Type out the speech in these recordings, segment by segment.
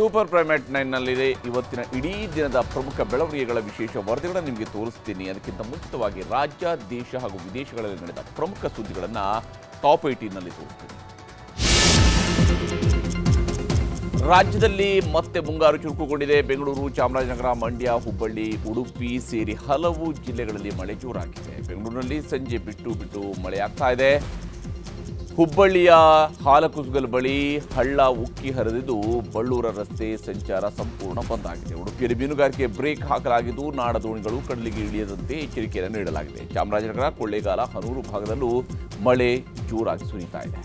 Super primate ನೈನ್ನಲ್ಲಿದೆ. ಇವತ್ತಿನ ಇಡೀ ದಿನದ ಪ್ರಮುಖ ಬೆಳವಣಿಗೆಗಳ ವಿಶೇಷ ವರದಿಗಳನ್ನು ನಿಮಗೆ ತೋರಿಸ್ತೀನಿ. ಅದಕ್ಕಿಂತ ಮುಂಚಿತವಾಗಿ ರಾಜ್ಯ, ದೇಶ ಹಾಗೂ ವಿದೇಶಗಳಲ್ಲಿ ನಡೆದ ಪ್ರಮುಖ ಸುದ್ದಿಗಳನ್ನು ಟಾಪ್ ಏಯ್ಟೀನಲ್ಲಿ ತೋರಿಸ್ತೀನಿ. ರಾಜ್ಯದಲ್ಲಿ ಮತ್ತೆ ಮುಂಗಾರು ಚುರುಕುಗೊಂಡಿದೆ. ಬೆಂಗಳೂರು, ಚಾಮರಾಜನಗರ, ಮಂಡ್ಯ, ಹುಬ್ಬಳ್ಳಿ, ಉಡುಪಿ ಸೇರಿ ಹಲವು ಜಿಲ್ಲೆಗಳಲ್ಲಿ ಮಳೆ ಜೋರಾಗಿದೆ. ಬೆಂಗಳೂರಿನಲ್ಲಿ ಸಂಜೆ ಬಿಟ್ಟು ಬಿಟ್ಟು ಮಳೆಯಾಗ್ತಾ ಇದೆ. ಹುಬ್ಬಳ್ಳಿಯ ಹಾಲಕುಸುಗಲ್ ಬಳಿ ಹಳ್ಳ ಉಕ್ಕಿ ಹರಿದಿದ್ದು ಬಳ್ಳೂರ ರಸ್ತೆ ಸಂಚಾರ ಸಂಪೂರ್ಣ ಬಂದ್ ಆಗಿದೆ ಉಡುಪಿಯಲ್ಲಿ ಮೀನುಗಾರಿಕೆ ಬ್ರೇಕ್ ಹಾಕಲಾಗಿದ್ದು ನಾಡ ದೋಣಿಗಳು ಕಡಲಿಗೆ ಇಳಿಯದಂತೆ ಎಚ್ಚರಿಕೆಯನ್ನು ನೀಡಲಾಗಿದೆ. ಚಾಮರಾಜನಗರ, ಕೊಳ್ಳೇಗಾಲ, ಹನೂರು ಭಾಗದಲ್ಲೂ ಮಳೆ ಜೋರಾಗಿ ಸುರಿತಾ ಇದೆ.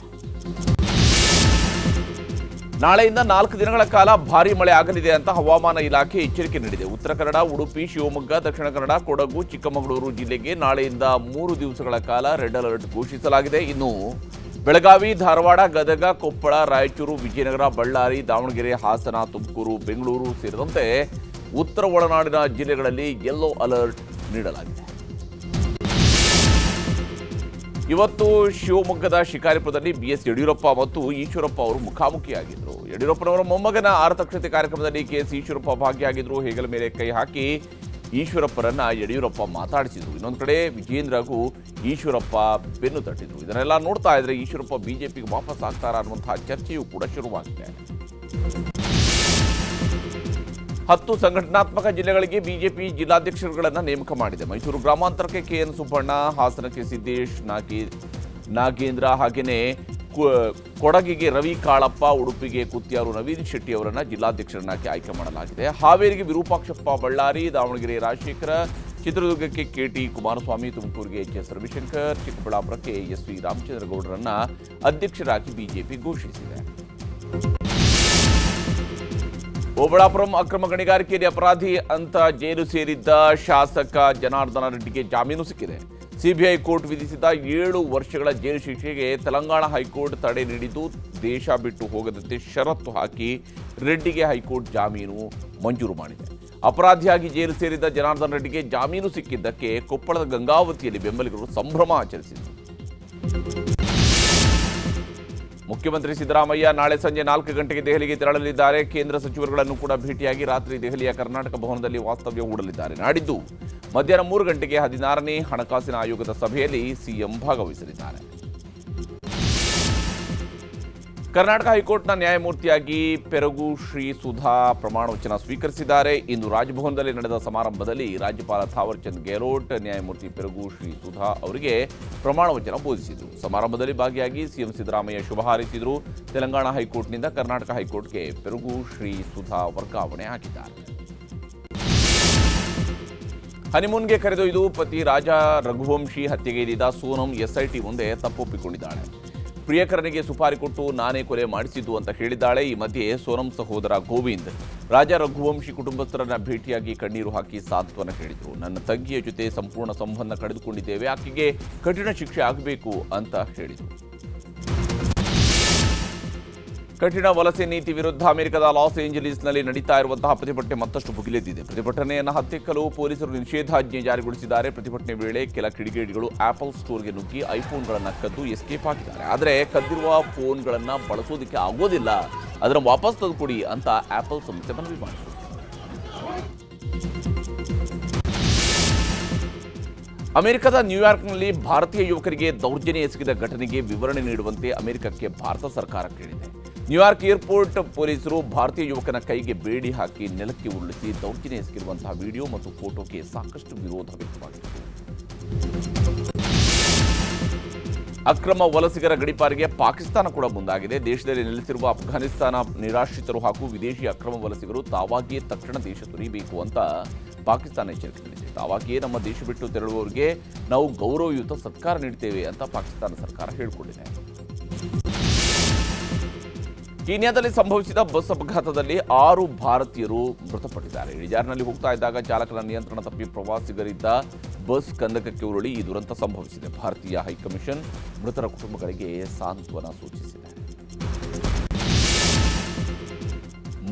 ನಾಳೆಯಿಂದ ನಾಲ್ಕು ದಿನಗಳ ಕಾಲ ಭಾರಿ ಮಳೆ ಆಗಲಿದೆ ಅಂತ ಹವಾಮಾನ ಇಲಾಖೆ ಎಚ್ಚರಿಕೆ ನೀಡಿದೆ. ಉತ್ತರ ಕನ್ನಡ, ಉಡುಪಿ, ಶಿವಮೊಗ್ಗ, ದಕ್ಷಿಣ ಕನ್ನಡ, ಕೊಡಗು, ಚಿಕ್ಕಮಗಳೂರು ಜಿಲ್ಲೆಗೆ ನಾಳೆಯಿಂದ ಮೂರು ದಿವಸಗಳ ಕಾಲ ರೆಡ್ ಅಲರ್ಟ್ ಘೋಷಿಸಲಾಗಿದೆ. ಇನ್ನು ಬೆಳಗಾವಿ, ಧಾರವಾಡ, ಗದಗ, ಕೊಪ್ಪಳ, ರಾಯಚೂರು, ವಿಜಯನಗರ, ಬಳ್ಳಾರಿ, ದಾವಣಗೆರೆ, ಹಾಸನ, ತುಮಕೂರು, ಬೆಂಗಳೂರು ಸೇರಿದಂತೆ ಉತ್ತರ ಒಳನಾಡಿನ ಜಿಲ್ಲೆಗಳಲ್ಲಿ ಯೆಲ್ಲೋ ಅಲರ್ಟ್ ನೀಡಲಾಗಿದೆ. ಇವತ್ತು ಶಿವಮೊಗ್ಗದ ಶಿಕಾರಿಪುರದಲ್ಲಿ ಬಿ ಎಸ್ ಯಡಿಯೂರಪ್ಪ ಮತ್ತು ಈಶ್ವರಪ್ಪ ಅವರು ಮುಖಾಮುಖಿಯಾಗಿದ್ದರು. ಯಡಿಯೂರಪ್ಪನವರ ಮೊಮ್ಮಗನ ಆರತಕ್ಷತೆ ಕಾರ್ಯಕ್ರಮದಲ್ಲಿ ಕೆಎಸ್ ಈಶ್ವರಪ್ಪ ಭಾಗಿಯಾಗಿದ್ದರು. ಹೆಗಲ ಮೇಲೆ ಕೈ ಹಾಕಿ ಈಶ್ವರಪ್ಪರನ್ನ ಯಡಿಯೂರಪ್ಪ ಮಾತಾಡಿಸಿದ್ರು ಇನ್ನೊಂದು ಕಡೆ ವಿಜೇಂದ್ರಗೂ ಈಶ್ವರಪ್ಪ ಬೆನ್ನು ತಟ್ಟಿದ್ರು. ಇದನ್ನೆಲ್ಲ ನೋಡ್ತಾ ಇದ್ರೆ ಈಶ್ವರಪ್ಪ ಬಿಜೆಪಿಗೆ ವಾಪಸ್ ಆಗ್ತಾರ ಅನ್ನುವಂತಹ ಚರ್ಚೆಯೂ ಕೂಡ ಶುರುವಾಗಿದೆ. ಹತ್ತು ಸಂಘಟನಾತ್ಮಕ ಜಿಲ್ಲೆಗಳಿಗೆ ಬಿಜೆಪಿ ಜಿಲ್ಲಾಧ್ಯಕ್ಷರುಗಳನ್ನು ನೇಮಕ ಮಾಡಿದೆ. ಮೈಸೂರು ಗ್ರಾಮಾಂತರಕ್ಕೆ ಕೆ ಎನ್ ಸುಬ್ಬಣ್ಣ, ಹಾಸನಕ್ಕೆ ಸಿದ್ದೇಶ್, ನಾಗಿ, ನಾಗೇಂದ್ರ ಹಾಗೆಯೇ ಕೊಡಗಿಗೆ ರವಿ ಕಾಳಪ್ಪ, ಉಡುಪಿಗೆ ಕುತ್ತಿಯಾರು ನವೀನ್ ಶೆಟ್ಟಿ ಅವರನ್ನು ಜಿಲ್ಲಾಧ್ಯಕ್ಷರನ್ನಾಗಿ ಆಯ್ಕೆ ಮಾಡಲಾಗಿದೆ. ಹಾವೇರಿಗೆ ವಿರೂಪಾಕ್ಷಪ್ಪ ಬಳ್ಳಾರಿ, ದಾವಣಗೆರೆ ರಾಜಶೇಖರ, ಚಿತ್ರದುರ್ಗಕ್ಕೆ ಕೆ ಟಿ ಕುಮಾರಸ್ವಾಮಿ, ತುಮಕೂರಿಗೆ ಎಚ್ ಎಸ್ ರವಿಶಂಕರ್ ಚಿಕ್ಕಬಳ್ಳಾಪುರಕ್ಕೆ ಎಸ್ ವಿ ರಾಮಚಂದ್ರಗೌಡರನ್ನು ಅಧ್ಯಕ್ಷರಾಗಿ ಬಿಜೆಪಿ ಘೋಷಿಸಿದೆ. ಓಬಳಾಪುರಂ ಅಕ್ರಮ ಗಣಿಗಾರಿಕೆಯಲ್ಲಿ ಅಪರಾಧಿ ಅಂತ ಜೈಲು ಸೇರಿದ್ದ ಶಾಸಕ ಜನಾರ್ದನ ರೆಡ್ಡಿಗೆ ಜಾಮೀನು ಸಿಕ್ಕಿದೆ. ಸಿಬಿಐ ಕೋರ್ಟ್ ವಿಧಿಸಿದ ಏಳು ವರ್ಷಗಳ ಜೈಲು ಶಿಕ್ಷೆಗೆ ತೆಲಂಗಾಣ ಹೈಕೋರ್ಟ್ ತಡೆ ನೀಡಿದ್ದು ದೇಶ ಬಿಟ್ಟು ಹೋಗದಂತೆ ಷರತ್ತು ಹಾಕಿ ರೆಡ್ಡಿಗೆ ಹೈಕೋರ್ಟ್ ಜಾಮೀನು ಮಂಜೂರು ಮಾಡಿದೆ. ಅಪರಾಧಿಯಾಗಿ ಜೈಲು ಸೇರಿದ್ದ ಜನಾರ್ದನ್ ರೆಡ್ಡಿಗೆ ಜಾಮೀನು ಸಿಕ್ಕಿದ್ದಕ್ಕೆ ಕೊಪ್ಪಳದ ಗಂಗಾವತಿಯಲ್ಲಿ ಬೆಂಬಲಿಗರು ಸಂಭ್ರಮ ಆಚರಿಸಿದರು. ಮುಖ್ಯಮಂತ್ರಿ ಸಿದ್ದರಾಮಯ್ಯ ನಾಳೆ ಸಂಜೆ ನಾಲ್ಕು ಗಂಟೆಗೆ ದೆಹಲಿಗೆ ತೆರಳಲಿದ್ದಾರೆ. ಕೇಂದ್ರ ಸಚಿವರುಗಳನ್ನು ಕೂಡ ಭೇಟಿಯಾಗಿ ರಾತ್ರಿ ದೆಹಲಿಯ ಕರ್ನಾಟಕ ಭವನದಲ್ಲಿ ವಾಸ್ತವ್ಯ ಹೂಡಲಿದ್ದಾರೆ. ನಾಡಿದ್ದು ಮಧ್ಯಾಹ್ನ ಮೂರು ಗಂಟೆಗೆ ಹದಿನಾರನೇ ಹಣಕಾಸಿನ ಆಯೋಗದ ಸಭೆಯಲ್ಲಿ ಸಿಎಂ ಭಾಗವಹಿಸಲಿದ್ದಾರೆ. ಕರ್ನಾಟಕ ಹೈಕೋರ್ಟ್ನ ನ್ಯಾಯಮೂರ್ತಿಯಾಗಿ ಪೆರಗು ಶ್ರೀ ಸುಧಾ ಪ್ರಮಾಣ ವಚನ ಸ್ವೀಕರಿಸಿದ್ದಾರೆ. ಇಂದು ರಾಜಭವನದಲ್ಲಿ ನಡೆದ ಸಮಾರಂಭದಲ್ಲಿ ರಾಜ್ಯಪಾಲ ಥಾವರ್ಚಂದ್ ಗೆಹ್ಲೋಟ್, ನ್ಯಾಯಮೂರ್ತಿ ಪೆರಗು ಶ್ರೀ ಸುಧಾ ಅವರಿಗೆ ಪ್ರಮಾಣ ವಚನ ಬೋಧಿಸಿದರು. ಸಮಾರಂಭದಲ್ಲಿ ಭಾಗಿಯಾಗಿ ಸಿಎಂ ಸಿದ್ದರಾಮಯ್ಯ ಶುಭ ಹಾರೈಸಿದರು. ತೆಲಂಗಾಣ ಹೈಕೋರ್ಟ್ನಿಂದ ಕರ್ನಾಟಕ ಹೈಕೋರ್ಟ್ಗೆ ಪೆರಗು ಶ್ರೀ ಸುಧಾ ವರ್ಗಾವಣೆ ಆಗಿದ್ದಾರೆ. ಹನಿಮೂನ್ಗೆ ಕರೆದೊಯ್ದು ಪತಿ ರಾಜ ರಘುವಂಶಿ ಹತ್ಯೆಗೈದಿದ್ದ ಸೋನಂ ಎಸ್ಐಟಿ ಮುಂದೆ ತಪ್ಪೊಪ್ಪಿಕೊಂಡಿದ್ದಾಳೆ. ಪ್ರಿಯಕರನಿಗೆ ಸುಪಾರಿ ಕೊಟ್ಟು ನಾನೇ ಕೊಲೆ ಮಾಡಿಸಿದ್ದು ಅಂತ ಹೇಳಿದ್ದಾಳೆ. ಈ ಮಧ್ಯೆ ಸೋನಂ ಸಹೋದರ ಗೋವಿಂದ್. ರಾಜ ರಘುವಂಶಿ ಕುಟುಂಬಸ್ಥರನ್ನ ಭೇಟಿಯಾಗಿ ಕಣ್ಣೀರು ಹಾಕಿ ಸಾಂತ್ವನ ಹೇಳಿದರು. ನನ್ನ ತಂಗಿಯ ಜೊತೆ ಸಂಪೂರ್ಣ ಸಂಬಂಧ ಕಳೆದುಕೊಂಡಿದ್ದೇವೆ. ಆಕೆಗೆ ಕಠಿಣ ಶಿಕ್ಷೆ ಆಗಬೇಕು ಅಂತ ಹೇಳಿದರು. ಕಠಿಣ ವಲಸೆ ನೀತಿ ವಿರುದ್ಧ ಅಮೆರಿಕದ ಲಾಸ್ ಏಂಜಲೀಸ್ನಲ್ಲಿ ನಡೀತಾ ಇರುವಂತಹ ಪ್ರತಿಭಟನೆ ಮತ್ತಷ್ಟು ಭುಗಿಲೆದ್ದಿದೆ. ಪ್ರತಿಭಟನೆಯನ್ನು ಹತ್ತಿಕ್ಕಲು ಪೊಲೀಸರು ನಿಷೇಧಾಜ್ಞೆ ಜಾರಿಗೊಳಿಸಿದ್ದಾರೆ. ಪ್ರತಿಭಟನೆ ವೇಳೆ ಕೆಲ ಕಿಡಿಗೇಡಿಗಳು ಆಪಲ್ ಸ್ಟೋರ್ಗೆ ನುಗ್ಗಿ ಐಫೋನ್ಗಳನ್ನು ಕದ್ದು ಎಸ್ಕೇಪ್ ಹಾಕಿದ್ದಾರೆ ಆದರೆ ಕದ್ದಿರುವ ಫೋನ್ಗಳನ್ನು ಬಳಸೋದಕ್ಕೆ ಆಗೋದಿಲ್ಲ. ಅದನ್ನು ವಾಪಸ್ ತಂದುಕೊಡಿ ಅಂತ ಆಪಲ್ ಸಂಸ್ಥೆ ಮನವಿ ಮಾಡಿದೆ. ಅಮೆರಿಕದ ನ್ಯೂಯಾರ್ಕ್ನಲ್ಲಿ ಭಾರತೀಯ ಯುವಕರಿಗೆ ದೌರ್ಜನ್ಯ ಎಸಗಿದ ಘಟನೆಗೆ ವಿವರಣೆ ನೀಡುವಂತೆ ಅಮೆರಿಕಕ್ಕೆ ಭಾರತ ಸರ್ಕಾರ ಕೇಳಿದೆ. ನ್ಯೂಯಾರ್ಕ್ ಏರ್ಪೋರ್ಟ್ ಪೊಲೀಸರು ಭಾರತೀಯ ಯುವಕನ ಕೈಗೆ ಬೇಡಿ ಹಾಕಿ ನೆಲಕ್ಕೆ ಉರುಳಿಸಿ ದೌರ್ಜನ್ಯ ಎಸಗಿರುವಂತಹ ವಿಡಿಯೋ ಮತ್ತು ಫೋಟೋಗೆ ಸಾಕಷ್ಟು ವಿರೋಧ ವ್ಯಕ್ತವಾಗಿದೆ ಅಕ್ರಮ ವಲಸಿಗರ ಗಡಿಪಾರಿಗೆ ಪಾಕಿಸ್ತಾನ ಕೂಡ ಮುಂದಾಗಿದೆ. ದೇಶದಲ್ಲಿ ನೆಲೆಸಿರುವ ಅಫ್ಘಾನಿಸ್ತಾನ ನಿರಾಶ್ರಿತರು ಹಾಗೂ ವಿದೇಶಿ ಅಕ್ರಮ ವಲಸಿಗರು ತಾವಾಗಿಯೇ ತಕ್ಷಣ ದೇಶ ತೊರೆಯಬೇಕು ಅಂತ ಪಾಕಿಸ್ತಾನ ಎಚ್ಚರಿಕೆ ನೀಡಿದೆ. ತಾವಾಗಿಯೇ ನಮ್ಮ ದೇಶ ಬಿಟ್ಟು ತೆರಳುವವರಿಗೆ ನಾವು ಗೌರವಯುತ ಸತ್ಕಾರ ನೀಡ್ತೇವೆ ಅಂತ ಪಾಕಿಸ್ತಾನ ಸರ್ಕಾರ ಹೇಳಿಕೊಂಡಿದೆ. ಕೀನ್ಯಾದಲ್ಲಿ ಸಂಭವಿಸಿದ ಬಸ್ ಅಪಘಾತದಲ್ಲಿ ಆರು ಭಾರತೀಯರು ಮೃತಪಟ್ಟಿದ್ದಾರೆ. ಇಳಿಜಾರಿನಲ್ಲಿ ಹೋಗ್ತಾ ಇದ್ದಾಗ ಚಾಲಕನ ನಿಯಂತ್ರಣ ತಪ್ಪಿ ಪ್ರವಾಸಿಗರಿದ್ದ ಬಸ್ ಕಂದಕಕ್ಕೆ ಉರುಳಿ ಈ ದುರಂತ ಸಂಭವಿಸಿದೆ. ಭಾರತೀಯ ಹೈಕಮಿಷನ್ ಮೃತರ ಕುಟುಂಬಗಳಿಗೆ ಸಾಂತ್ವನ ಸೂಚಿಸಿದೆ.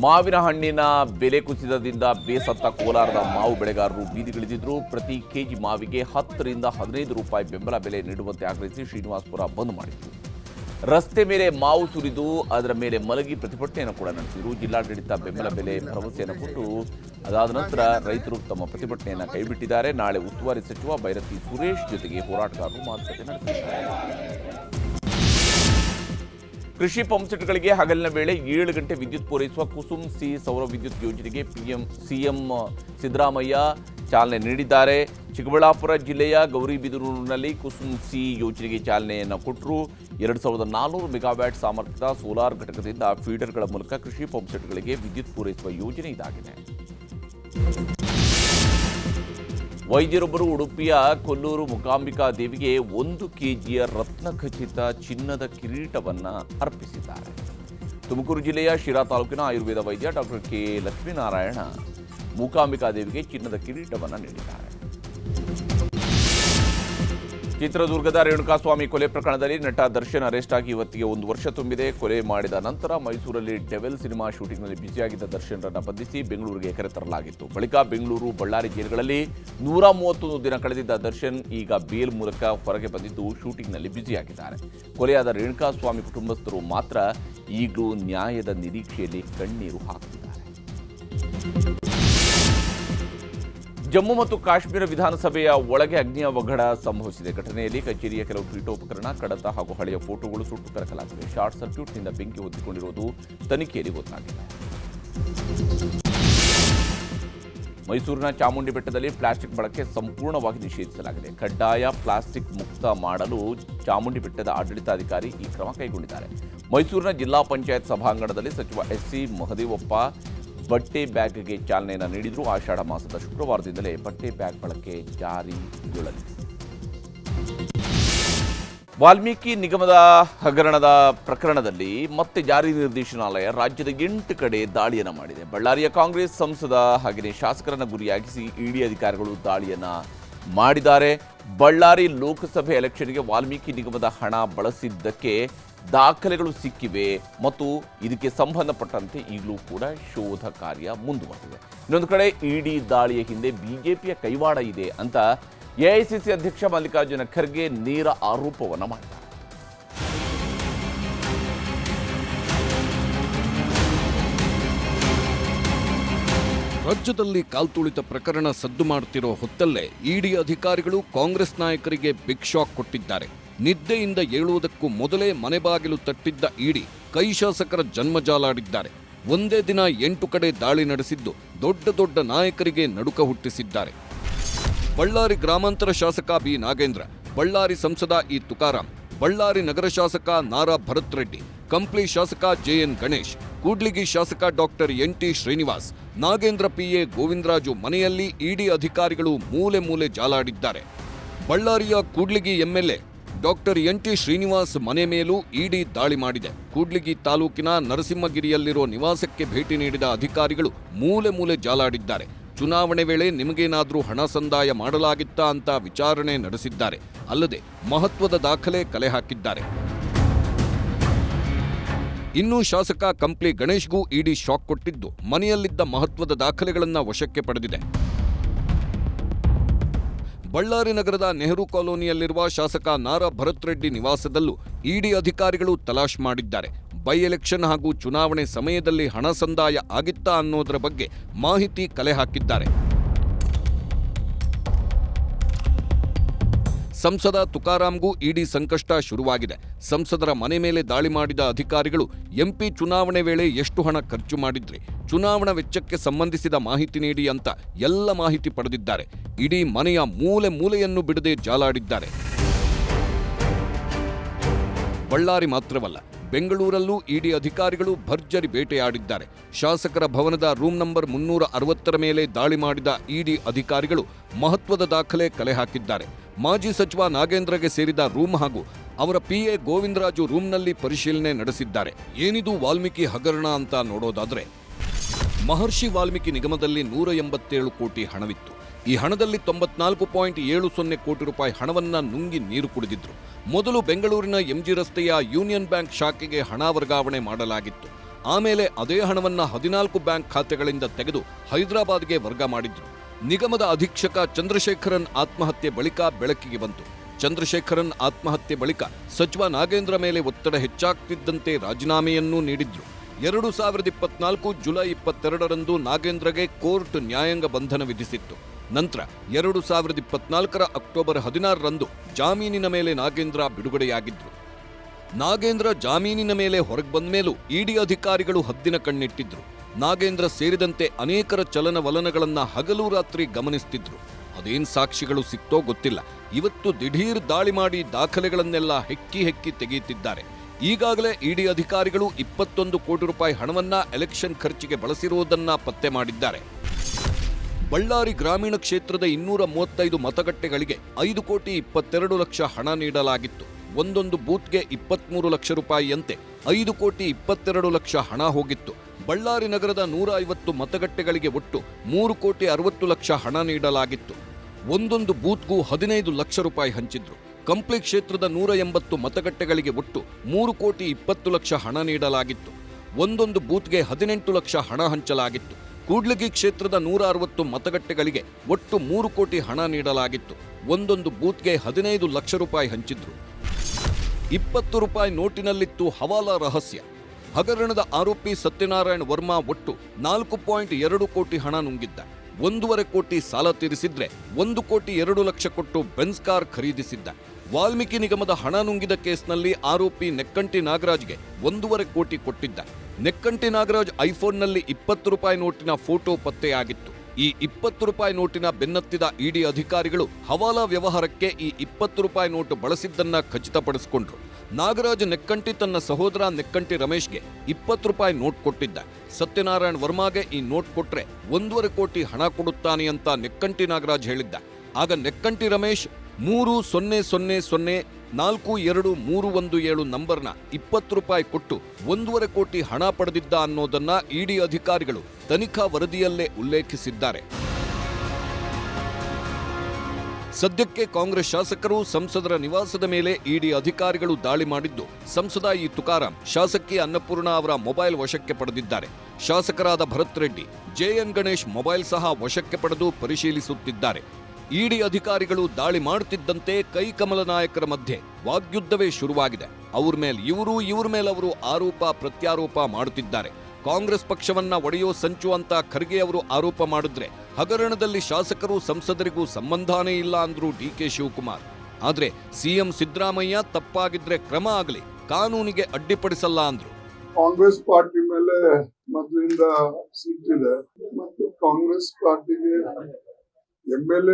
ಮಾವಿನ ಹಣ್ಣಿನ ಬೆಲೆ ಕುಸಿತದಿಂದ ಬೇಸತ್ತ ಕೋಲಾರದ ಮಾವು ಬೆಳೆಗಾರರು ಬೀದಿಗಿಳಿದಿದ್ರು ಪ್ರತಿ ಕೆಜಿ ಮಾವಿಗೆ ಹತ್ತರಿಂದ ಹದಿನೈದು ರೂಪಾಯಿ ಬೆಂಬಲ ಬೆಲೆ ನೀಡುವಂತೆ ಆಗ್ರಹಿಸಿ ಶ್ರೀನಿವಾಸಪುರ ಬಂದ್ ಮಾಡಿದ್ರು ರಸ್ತೆ ಮೇಲೆ ಮಾವು ಸುರಿದು ಅದರ ಮೇಲೆ ಮಲಗಿ ಪ್ರತಿಭಟನೆಯನ್ನು ಕೂಡ ನಡೆಸಿದರು. ಜಿಲ್ಲಾಡಳಿತ ಬೆಂಬಲ ಬೆಲೆ ಭರವಸೆಯನ್ನು ಕೊಟ್ಟು ಅದಾದ ನಂತರ ರೈತರು ತಮ್ಮ ಪ್ರತಿಭಟನೆಯನ್ನು ಕೈಬಿಟ್ಟಿದ್ದಾರೆ. ನಾಳೆ ಉಸ್ತುವಾರಿ ಸಚಿವ ಭೈರತಿ ಸುರೇಶ್ ಜೊತೆಗೆ ಹೋರಾಟಗಾರರು ಮಾತುಕತೆ ನಡೆಸಿದ್ದಾರೆ. ಕೃಷಿ ಪಂಪ್ಸೆಟ್ಗಳಿಗೆ ಹಗಲಿನ ವೇಳೆ ಏಳು ಗಂಟೆ ವಿದ್ಯುತ್ ಪೂರೈಸುವ ಕುಸುಮ್ ಸಿ ಸೌರ ವಿದ್ಯುತ್ ಯೋಜನೆಗೆ ಪಿಎಂ, ಸಿಎಂ ಸಿದ್ದರಾಮಯ್ಯ ಚಾಲನೆ ನೀಡಿದ್ದಾರೆ. ಚಿಕ್ಕಬಳ್ಳಾಪುರ ಜಿಲ್ಲೆಯ ಗೌರಿಬಿದನೂರಿನಲ್ಲಿ ಕುಸುಮ್ ಸಿ ಯೋಜನೆಗೆ ಚಾಲನೆಯನ್ನು ಕೊಟ್ಟರು ಎರಡು ಸಾವಿರದ ನಾನ್ನೂರು ಮೆಗಾವ್ಯಾಟ್ ಸಾಮರ್ಥ್ಯದ ಸೋಲಾರ್ ಘಟಕದಿಂದ ಫೀಡರ್ಗಳ ಮೂಲಕ ಕೃಷಿ ಪಂಪ್ಸೆಟ್ಗಳಿಗೆ ವಿದ್ಯುತ್ ಪೂರೈಸುವ ಯೋಜನೆ ಇದಾಗಿದೆ. ವೈದ್ಯರೊಬ್ಬರು ಉಡುಪಿಯ ಕೊಲ್ಲೂರು ಮುಕಾಂಬಿಕಾ ದೇವಿಗೆ ಒಂದು ಕೆಜಿಯ ರತ್ನಖಚಿತ ಚಿನ್ನದ ಕಿರೀಟವನ್ನು ಅರ್ಪಿಸಿದ್ದಾರೆ. ತುಮಕೂರು ಜಿಲ್ಲೆಯ ಶಿರಾ ತಾಲೂಕಿನ ಆಯುರ್ವೇದ ವೈದ್ಯ ಡಾಕ್ಟರ್ ಕೆ ಲಕ್ಷ್ಮೀನಾರಾಯಣ ಮೂಕಾಂಬಿಕಾ ದೇವಿಗೆ ಚಿನ್ನದ ಕಿರೀಟವನ್ನು ನೀಡಿದ್ದಾರೆ. ಚಿತ್ರದುರ್ಗದ ರೇಣುಕಾಸ್ವಾಮಿ ಕೊಲೆ ಪ್ರಕರಣದಲ್ಲಿ ನಟ ದರ್ಶನ್ ಅರೆಸ್ಟ್ ಆಗಿ ಇವತ್ತಿಗೆ ಒಂದು ವರ್ಷ ತುಂಬಿದೆ. ಕೊಲೆ ಮಾಡಿದ ನಂತರ ಮೈಸೂರಲ್ಲಿ ಡೆವೆಲ್ ಸಿನಿಮಾ ಶೂಟಿಂಗ್ನಲ್ಲಿ ಬ್ಯುಸಿಯಾಗಿದ್ದ ದರ್ಶನ್ರನ್ನ ಬಂಧಿಸಿ ಬೆಂಗಳೂರಿಗೆ ಕರೆತರಲಾಗಿತ್ತು ಬಳಿಕ ಬೆಂಗಳೂರು ಬಳ್ಳಾರಿ ಜೈಲುಗಳಲ್ಲಿ ನೂರ ಮೂವತ್ತೊಂದು ದಿನ ಕಳೆದಿದ್ದ ದರ್ಶನ್ ಈಗ ಬೇಲ್ ಮೂಲಕ ಹೊರಗೆ ಬಂದಿದ್ದು ಶೂಟಿಂಗ್ನಲ್ಲಿ ಬ್ಯುಸಿಯಾಗಿದ್ದಾರೆ. ಕೊಲೆಯಾದ ರೇಣುಕಾಸ್ವಾಮಿ ಕುಟುಂಬಸ್ಥರು ಮಾತ್ರ ಈಗಲೂ ನ್ಯಾಯದ ನಿರೀಕ್ಷೆಯಲ್ಲಿ ಕಣ್ಣೀರು ಹಾಕುತ್ತಿದ್ದಾರೆ. ಜಮ್ಮು ಮತ್ತು ಕಾಶ್ಮೀರ ವಿಧಾನಸಭೆಯ ಒಳಗೆ ಅಗ್ನಿ ಅವಘಡ ಸಂಭವಿಸಿದೆ. ಘಟನೆಯಲ್ಲಿ ಕಚೇರಿಯ ಕೆಲವು ಪೀಠೋಪಕರಣ ಕಡತ ಹಾಗೂ ಹಳೆಯ ಫೋಟೋಗಳು ಸುಟ್ಟು ಕರಕಲಾಗಿದೆ. ಶಾರ್ಟ್ ಸರ್ಕ್ಯೂಟ್ನಿಂದ ಬೆಂಕಿ ಹೊತ್ತಿಕೊಂಡಿರುವುದು ತನಿಖೆಯಲ್ಲಿ ಗೊತ್ತಾಗಿದೆ. ಮೈಸೂರಿನ ಚಾಮುಂಡಿ ಬೆಟ್ಟದಲ್ಲಿ ಪ್ಲಾಸ್ಟಿಕ್ ಬಳಕೆ ಸಂಪೂರ್ಣವಾಗಿ ನಿಷೇಧಿಸಲಾಗಿದೆ. ಕಡ್ಡಾಯ ಪ್ಲಾಸ್ಟಿಕ್ ಮುಕ್ತ ಮಾಡಲು ಚಾಮುಂಡಿ ಬೆಟ್ಟದ ಆಡಳಿತಾಧಿಕಾರಿ ಈ ಕ್ರಮ ಕೈಗೊಂಡಿದ್ದಾರೆ. ಮೈಸೂರಿನ ಜಿಲ್ಲಾ ಪಂಚಾಯತ್ ಸಭಾಂಗಣದಲ್ಲಿ ಸಚಿವ ಎಸ್ ಸಿ ಮಹದೇವಪ್ಪ ಬಟ್ಟೆ ಬ್ಯಾಗ್ಗೆ ಚಾಲನೆಯನ್ನು ನೀಡಿದ್ರು. ಆಷಾಢ ಮಾಸದ ಶುಕ್ರವಾರದಿಂದಲೇ ಬಟ್ಟೆ ಬ್ಯಾಗ್ ಬಳಕೆ ಜಾರಿಗೊಳ್ಳಲಿದೆ. ವಾಲ್ಮೀಕಿ ನಿಗಮದ ಹಗರಣದ ಪ್ರಕರಣದಲ್ಲಿ ಮತ್ತೆ ಜಾರಿ ನಿರ್ದೇಶನಾಲಯ ರಾಜ್ಯದ ಎಂಟು ಕಡೆ ದಾಳಿಯನ್ನು ಮಾಡಿದೆ. ಬಳ್ಳಾರಿಯ ಕಾಂಗ್ರೆಸ್ ಸಂಸದ ಹಾಗೆಯೇ ಶಾಸಕರನ್ನು ಗುರಿಯಾಗಿಸಿ ಇಡಿ ಅಧಿಕಾರಿಗಳು ದಾಳಿಯನ್ನು ಮಾಡಿದ್ದಾರೆ. ಬಳ್ಳಾರಿ ಲೋಕಸಭೆ ಎಲೆಕ್ಷನ್ಗೆ ವಾಲ್ಮೀಕಿ ನಿಗಮದ ಹಣ ಬಳಸಿದ್ದಕ್ಕೆ ದಾಖಲೆಗಳು ಸಿಕ್ಕಿವೆ ಮತ್ತು ಇದಕ್ಕೆ ಸಂಬಂಧಪಟ್ಟಂತೆ ಈಗಲೂ ಕೂಡ ಶೋಧ ಕಾರ್ಯ ಮುಂದುವರೆದಿದೆ. ಇನ್ನೊಂದು ಕಡೆ ಇಡಿ ದಾಳಿಯ ಹಿಂದೆ ಬಿಜೆಪಿಯ ಕೈವಾಡ ಇದೆ ಅಂತ ಎಐಸಿಸಿ ಅಧ್ಯಕ್ಷ ಮಲ್ಲಿಕಾರ್ಜುನ ಖರ್ಗೆ ನೇರ ಆರೋಪವನ್ನು ಮಾಡಿದ್ದಾರೆ. ರಾಜ್ಯದಲ್ಲಿ ಕಾಲ್ತುಳಿತ ಪ್ರಕರಣ ಸದ್ದು ಮಾಡುತ್ತಿರೋ ಹೊತ್ತಲ್ಲೇ ಇಡಿ ಅಧಿಕಾರಿಗಳು ಕಾಂಗ್ರೆಸ್ ನಾಯಕರಿಗೆ ಬಿಗ್ ಶಾಕ್ ಕೊಟ್ಟಿದ್ದಾರೆ. ನಿದ್ದೆಯಿಂದ ಏಳುವುದಕ್ಕೂ ಮೊದಲೇ ಮನೆ ಬಾಗಿಲು ತಟ್ಟಿದ್ದ ಇಡಿ ಕೈ ಶಾಸಕರ ಜನ್ಮಜಾಲಾಡಿದ್ದಾರೆ ಒಂದೇ ದಿನ ಎಂಟು ಕಡೆ ದಾಳಿ ನಡೆಸಿದ್ದು ದೊಡ್ಡ ದೊಡ್ಡ ನಾಯಕರಿಗೆ ನಡುಕ ಹುಟ್ಟಿಸಿದ್ದಾರೆ. ಬಳ್ಳಾರಿ ಗ್ರಾಮಾಂತರ ಶಾಸಕ ಬಿ. ನಾಗೇಂದ್ರ, ಬಳ್ಳಾರಿ ಸಂಸದ ಇ. ತುಕಾರಾಂ, ಬಳ್ಳಾರಿ ನಗರ ಶಾಸಕ ನಾರಾ ಭರತ್ ರೆಡ್ಡಿ, ಕಂಪ್ಲಿ ಶಾಸಕ ಜೆಎನ್ ಗಣೇಶ್, ಕೂಡ್ಲಿಗಿ ಶಾಸಕ doctor N. T. Srinivas, Nagendra PA Govindaraju ಮನೆಯಲ್ಲಿ ಇಡಿ ಅಧಿಕಾರಿಗಳು ಮೂಲೆ ಮೂಲೆ ಜಾಲಾಡಿದ್ದಾರೆ. ಬಳ್ಳಾರಿಯ Kudligi MLA doctor N T Srinivas ಮನೆ ಮೇಲೂ ಇಡಿ ದಾಳಿ ಮಾಡಿದೆ. ಕೂಡ್ಲಿಗಿ ತಾಲೂಕಿನ ನರಸಿಂಹಗಿರಿಯಲ್ಲಿರೋ ನಿವಾಸಕ್ಕೆ ಭೇಟಿ ನೀಡಿದ ಅಧಿಕಾರಿಗಳು ಮೂಲೆ ಮೂಲೆ ಜಾಲಾಡಿದ್ದಾರೆ. ಚುನಾವಣೆ ವೇಳೆ ನಿಮಗೇನಾದರೂ ಹಣ ಸಂದಾಯ ಮಾಡಲಾಗಿತ್ತಾ ಅಂತ ವಿಚಾರಣೆ ನಡೆಸಿದ್ದಾರೆ. ಅಲ್ಲದೆ ಮಹತ್ವದ ದಾಖಲೆ ಕಲೆ ಹಾಕಿದ್ದಾರೆ. ಇನ್ನು ಶಾಸಕ ಕಂಪ್ಲಿ ಗಣೇಶ್ಗೂ ಇಡಿ ಶಾಕ್ ಕೊಟ್ಟಿದ್ದು ಮನೆಯಲ್ಲಿದ್ದ ಮಹತ್ವದ ದಾಖಲೆಗಳನ್ನು ವಶಕ್ಕೆ ಪಡೆದಿದೆ. ಬಳ್ಳಾರಿ ನಗರದ ನೆಹರು ಕಾಲೋನಿಯಲ್ಲಿರುವ ಶಾಸಕ ನಾರಾ ಭರತ್ ರೆಡ್ಡಿ ನಿವಾಸದಲ್ಲೂ ಇಡಿ ಅಧಿಕಾರಿಗಳು ತಲಾಶ್ ಮಾಡಿದ್ದಾರೆ. ಬೈ ಎಲೆಕ್ಷನ್ ಹಾಗೂ ಚುನಾವಣೆ ಸಮಯದಲ್ಲಿ ಹಣ ಸಂದಾಯ ಆಗಿತ್ತಾ ಅನ್ನೋದರ ಬಗ್ಗೆ ಮಾಹಿತಿ ಕಲೆ ಹಾಕಿದ್ದಾರೆ. ಸಂಸದ ತುಕಾರಾಮ್ಗೂ ಇಡಿ ಸಂಕಷ್ಟ ಶುರುವಾಗಿದೆ. ಸಂಸದರ ಮನೆ ಮೇಲೆ ದಾಳಿ ಮಾಡಿದ ಅಧಿಕಾರಿಗಳು ಎಂಪಿ ಚುನಾವಣೆ ವೇಳೆ ಎಷ್ಟು ಹಣ ಖರ್ಚು ಮಾಡಿದ್ರಿ? ಚುನಾವಣಾ ವೆಚ್ಚಕ್ಕೆ ಸಂಬಂಧಿಸಿದ ಮಾಹಿತಿ ನೀಡಿ ಅಂತ ಎಲ್ಲ ಮಾಹಿತಿ ಪಡೆದಿದ್ದಾರೆ. ಇಡೀ ಮನೆಯ ಮೂಲೆ ಮೂಲೆಯನ್ನು ಬಿಡದೆ ಜಾಲಾಡಿದ್ದಾರೆ. ಬಳ್ಳಾರಿ ಮಾತ್ರವಲ್ಲ, ಬೆಂಗಳೂರಲ್ಲೂ ಇಡಿ ಅಧಿಕಾರಿಗಳು ಭರ್ಜರಿ ಬೇಟೆಯಾಡಿದ್ದಾರೆ. ಶಾಸಕರ ಭವನದ ರೂಮ್ ನಂಬರ್ ಮುನ್ನೂರ ಅರವತ್ತರ ಮೇಲೆ ದಾಳಿ ಮಾಡಿದ ಇಡಿ ಅಧಿಕಾರಿಗಳು ಮಹತ್ವದ ದಾಖಲೆ ಕಲೆ ಹಾಕಿದ್ದಾರೆ. ಮಾಜಿ ಸಚಿವ ನಾಗೇಂದ್ರಗೆ ಸೇರಿದ ರೂಮ್ ಹಾಗೂ ಅವರ ಪಿಎ ಗೋವಿಂದರಾಜು ರೂಮ್ನಲ್ಲಿ ಪರಿಶೀಲನೆ ನಡೆಸಿದ್ದಾರೆ. ಏನಿದು ವಾಲ್ಮೀಕಿ ಹಗರಣ ಅಂತ ನೋಡೋದಾದ್ರೆ, ಮಹರ್ಷಿ ವಾಲ್ಮೀಕಿ ನಿಗಮದಲ್ಲಿ ನೂರ ಎಂಬತ್ತೇಳು ಕೋಟಿ ಹಣವಿತ್ತು. ಈ ಹಣದಲ್ಲಿ ತೊಂಬತ್ನಾಲ್ಕು ಪಾಯಿಂಟ್ ಏಳು ಸೊನ್ನೆ ಕೋಟಿ ರೂಪಾಯಿ ಹಣವನ್ನ ನುಂಗಿ ನೀರು ಕುಡಿದಿದ್ರು. ಮೊದಲು ಬೆಂಗಳೂರಿನ ಎಂಜಿ ರಸ್ತೆಯ ಯೂನಿಯನ್ ಬ್ಯಾಂಕ್ ಶಾಖೆಗೆ ಹಣ ವರ್ಗಾವಣೆ ಮಾಡಲಾಗಿತ್ತು. ಆಮೇಲೆ ಅದೇ ಹಣವನ್ನ ಹದಿನಾಲ್ಕು ಬ್ಯಾಂಕ್ ಖಾತೆಗಳಿಂದ ತೆಗೆದು ಹೈದರಾಬಾದ್ಗೆ ವರ್ಗ ಮಾಡಿದ್ರು. ನಿಗಮದ ಅಧೀಕ್ಷಕ ಚಂದ್ರಶೇಖರನ್ ಆತ್ಮಹತ್ಯೆ ಬಳಿಕ ಬೆಳಕಿಗೆ ಬಂತು. ಚಂದ್ರಶೇಖರನ್ ಆತ್ಮಹತ್ಯೆ ಬಳಿಕ ಸಚಿವ ನಾಗೇಂದ್ರ ಮೇಲೆ ಒತ್ತಡ ಹೆಚ್ಚಾಗ್ತಿದ್ದಂತೆ ರಾಜೀನಾಮೆಯನ್ನೂ ನೀಡಿದ್ರು. ಎರಡು ಸಾವಿರದ ಇಪ್ಪತ್ನಾಲ್ಕು ಜುಲೈ ಇಪ್ಪತ್ತೆರಡರಂದು ನಾಗೇಂದ್ರಗೆ ಕೋರ್ಟ್ ನ್ಯಾಯಾಂಗ ಬಂಧನ ವಿಧಿಸಿತ್ತು. ನಂತರ ಎರಡು ಸಾವಿರದ ಇಪ್ಪತ್ನಾಲ್ಕರ ಅಕ್ಟೋಬರ್ ಹದಿನಾರರಂದು ಜಾಮೀನಿನ ಮೇಲೆ ನಾಗೇಂದ್ರ ಬಿಡುಗಡೆಯಾಗಿದ್ರು. ನಾಗೇಂದ್ರ ಜಾಮೀನಿನ ಮೇಲೆ ಹೊರಗೆ ಬಂದ ಮೇಲೂ ಇಡಿ ಅಧಿಕಾರಿಗಳು ಹದ್ದಿನ ಕಣ್ಣಿಟ್ಟಿದ್ರು. ನಾಗೇಂದ್ರ ಸೇರಿದಂತೆ ಅನೇಕರ ಚಲನವಲನಗಳನ್ನ ಹಗಲು ರಾತ್ರಿ ಗಮನಿಸ್ತಿದ್ರು. ಅದೇನ್ ಸಾಕ್ಷಿಗಳು ಸಿಕ್ತೋ ಗೊತ್ತಿಲ್ಲ. ಇವತ್ತು ದಿಢೀರ್ ದಾಳಿ ಮಾಡಿ ದಾಖಲೆಗಳನ್ನೆಲ್ಲ ಹೆಕ್ಕಿ ಹೆಕ್ಕಿ ತೆಗೆಯುತ್ತಿದ್ದಾರೆ. ಈಗಾಗಲೇ ಇಡಿ ಅಧಿಕಾರಿಗಳು ಇಪ್ಪತ್ತೊಂದು ಕೋಟಿ ರೂಪಾಯಿ ಹಣವನ್ನ ಎಲೆಕ್ಷನ್ ಖರ್ಚಿಗೆ ಬಳಸಿರುವುದನ್ನ ಪತ್ತೆ ಮಾಡಿದ್ದಾರೆ. ಬಳ್ಳಾರಿ ಗ್ರಾಮೀಣ ಕ್ಷೇತ್ರದ ಇನ್ನೂರ ಮೂವತ್ತೈದು ಮತಗಟ್ಟೆಗಳಿಗೆ ಐದು ಕೋಟಿ ಇಪ್ಪತ್ತೆರಡು ಲಕ್ಷ ಹಣ ನೀಡಲಾಗಿತ್ತು. ಒಂದೊಂದು ಬೂತ್ಗೆ ಇಪ್ಪತ್ಮೂರು ಲಕ್ಷ ರೂಪಾಯಿಯಂತೆ ಐದು ಕೋಟಿ ಇಪ್ಪತ್ತೆರಡು ಲಕ್ಷ ಹಣ ಹೋಗಿತ್ತು. ಬಳ್ಳಾರಿ ನಗರದ ನೂರ ಐವತ್ತು ಮತಗಟ್ಟೆಗಳಿಗೆ ಒಟ್ಟು ಮೂರು ಕೋಟಿ ಅರವತ್ತು ಲಕ್ಷ ಹಣ ನೀಡಲಾಗಿತ್ತು. ಒಂದೊಂದು ಬೂತ್ಗೂ ಹದಿನೈದು ಲಕ್ಷ ರೂಪಾಯಿ ಹಂಚಿದ್ರು. ಕಂಪ್ಲಿ ಕ್ಷೇತ್ರದ ನೂರ ಎಂಬತ್ತು ಮತಗಟ್ಟೆಗಳಿಗೆ ಒಟ್ಟು ಮೂರು ಕೋಟಿ ಇಪ್ಪತ್ತು ಲಕ್ಷ ಹಣ ನೀಡಲಾಗಿತ್ತು. ಒಂದೊಂದು ಬೂತ್ಗೆ ಹದಿನೆಂಟು ಲಕ್ಷ ಹಣ ಹಂಚಲಾಗಿತ್ತು. ಕೂಡ್ಲಿಗಿ ಕ್ಷೇತ್ರದ ನೂರ ಅರವತ್ತು ಮತಗಟ್ಟೆಗಳಿಗೆ ಒಟ್ಟು ಮೂರು ಕೋಟಿ ಹಣ ನೀಡಲಾಗಿತ್ತು. ಒಂದೊಂದು ಬೂತ್ಗೆ ಹದಿನೈದು ಲಕ್ಷ ರೂಪಾಯಿ ಹಂಚಿದ್ರು. ಇಪ್ಪತ್ತು ರೂಪಾಯಿ ನೋಟಿನಲ್ಲಿತ್ತು ಹವಾಲಾ ರಹಸ್ಯ. ಹಗರಣದ ಆರೋಪಿ ಸತ್ಯನಾರಾಯಣ ವರ್ಮಾ ಒಟ್ಟು ನಾಲ್ಕು ಪಾಯಿಂಟ್ ಎರಡು ಕೋಟಿ ಹಣ ನುಂಗಿದ್ದ. ಒಂದೂವರೆ ಕೋಟಿ ಸಾಲ ತೀರಿಸಿದ್ರೆ ಒಂದು ಕೋಟಿ ಎರಡು ಲಕ್ಷ ಕೊಟ್ಟು ಬೆನ್ಸ್ ಕಾರ್ ಖರೀದಿಸಿದ್ದ. ವಾಲ್ಮೀಕಿ ನಿಗಮದ ಹಣ ನುಂಗಿದ ಕೇಸ್ನಲ್ಲಿ ಆರೋಪಿ ನೆಕ್ಕಂಟಿ ನಾಗರಾಜ್ಗೆ ಒಂದೂವರೆ ಕೋಟಿ ಕೊಟ್ಟಿದ್ದ. ನೆಕ್ಕಂಟಿ ನಾಗರಾಜ್ ಐಫೋನ್ನಲ್ಲಿ ಇಪ್ಪತ್ತು ರೂಪಾಯಿ ನೋಟಿನ ಫೋಟೋ ಪತ್ತೆಯಾಗಿತ್ತು ಈ ಇಪ್ಪತ್ತು ರೂಪಾಯಿ ನೋಟಿನ ಬೆನ್ನತ್ತಿದ ಇಡಿ ಅಧಿಕಾರಿಗಳು ಹವಾಲಾ ವ್ಯವಹಾರಕ್ಕೆ ಈ ಇಪ್ಪತ್ತು ರೂಪಾಯಿ ನೋಟು ಬಳಸಿದ್ದನ್ನ ಖಚಿತಪಡಿಸಿಕೊಂಡ್ರು. ನಾಗರಾಜ್ ನೆಕ್ಕಂಟಿ ತನ್ನ ಸಹೋದರ ನೆಕ್ಕಂಟಿ ರಮೇಶ್ಗೆ ಇಪ್ಪತ್ತು ರೂಪಾಯಿ ನೋಟ್ ಕೊಟ್ಟಿದ್ದ. ಸತ್ಯನಾರಾಯಣ್ ವರ್ಮಾಗೆ ಈ ನೋಟ್ ಕೊಟ್ರೆ ಒಂದೂವರೆ ಕೋಟಿ ಹಣ ಕೊಡುತ್ತಾನೆ ಅಂತ ನೆಕ್ಕಂಟಿ ನಾಗರಾಜ್ ಹೇಳಿದ್ದ. ಆಗ ನೆಕ್ಕಂಟಿ ರಮೇಶ್ ಮೂರು ಸೊನ್ನೆ ಸೊನ್ನೆ ಸೊನ್ನೆ ನಾಲ್ಕು ಎರಡು ಮೂರು ಒಂದು ಏಳು ನಂಬರ್ನ ಇಪ್ಪತ್ತು ರೂಪಾಯಿ ಕೊಟ್ಟು ಒಂದೂವರೆ ಕೋಟಿ ಹಣ ಪಡೆದಿದ್ದ ಅನ್ನೋದನ್ನ ಇಡಿ ಅಧಿಕಾರಿಗಳು ತನಿಖಾ ವರದಿಯಲ್ಲೇ ಉಲ್ಲೇಖಿಸಿದ್ದಾರೆ. ಸದ್ಯಕ್ಕೆ ಕಾಂಗ್ರೆಸ್ ಶಾಸಕರು ಸಂಸದರ ನಿವಾಸದ ಮೇಲೆ ಇಡಿ ಅಧಿಕಾರಿಗಳು ದಾಳಿ ಮಾಡಿದ್ದು, ಸಂಸದ ಈ ತುಕಾರಾಂ ಶಾಸಕಿ ಅನ್ನಪೂರ್ಣ ಅವರ ಮೊಬೈಲ್ ವಶಕ್ಕೆ ಪಡೆದಿದ್ದಾರೆ. ಶಾಸಕರಾದ ಭರತ್ ರೆಡ್ಡಿ, ಜೆಎನ್ ಗಣೇಶ್ ಮೊಬೈಲ್ ಸಹ ವಶಕ್ಕೆ ಪಡೆದು ಪರಿಶೀಲಿಸುತ್ತಿದ್ದಾರೆ. ಇಡಿ ಅಧಿಕಾರಿಗಳು ದಾಳಿ ಮಾಡುತ್ತಿದ್ದಂತೆ ಕೈಕಮಲ ನಾಯಕರ ಮಧ್ಯೆ ವಾಗ್ಯುದ್ಧವೇ ಶುರುವಾಗಿದೆ. ಅವ್ರ ಮೇಲೆ ಇವರು, ಇವ್ರ ಮೇಲೆ ಅವರು ಆರೋಪ, ಪ್ರತ್ಯಾರೋಪ ಮಾಡುತ್ತಿದ್ದಾರೆ. ಕಾಂಗ್ರೆಸ್ ಪಕ್ಷವನ್ನ ಒಡೆಯೋ ಸಂಚು ಅಂತ ಖರ್ಗೆ ಅವರು ಆರೋಪ ಮಾಡಿದ್ರೆ ಹಗರಣದಲ್ಲಿ ಶಾಸಕರು ಸಂಸದರಿಗೂ ಸಂಬಂಧನೇ ಇಲ್ಲ ಅಂದ್ರು ಡಿ ಕೆ ಶಿವಕುಮಾರ್. ಆದ್ರೆ ಸಿಎಂ ಸಿದ್ದರಾಮಯ್ಯ ತಪ್ಪಾಗಿದ್ರೆ ಕ್ರಮ ಆಗಲಿ, ಕಾನೂನಿಗೆ ಅಡ್ಡಿಪಡಿಸಲ್ಲ ಅಂದ್ರು. ಕಾಂಗ್ರೆಸ್ ಪಾರ್ಟಿ ಮೇಲೆ ಮೊದಲಿಂದ ಸಿಟ್ಟಿದೆ ಮತ್ತು ಕಾಂಗ್ರೆಸ್ ಪಾರ್ಟಿಗೆ ಎಂ ಎಲ್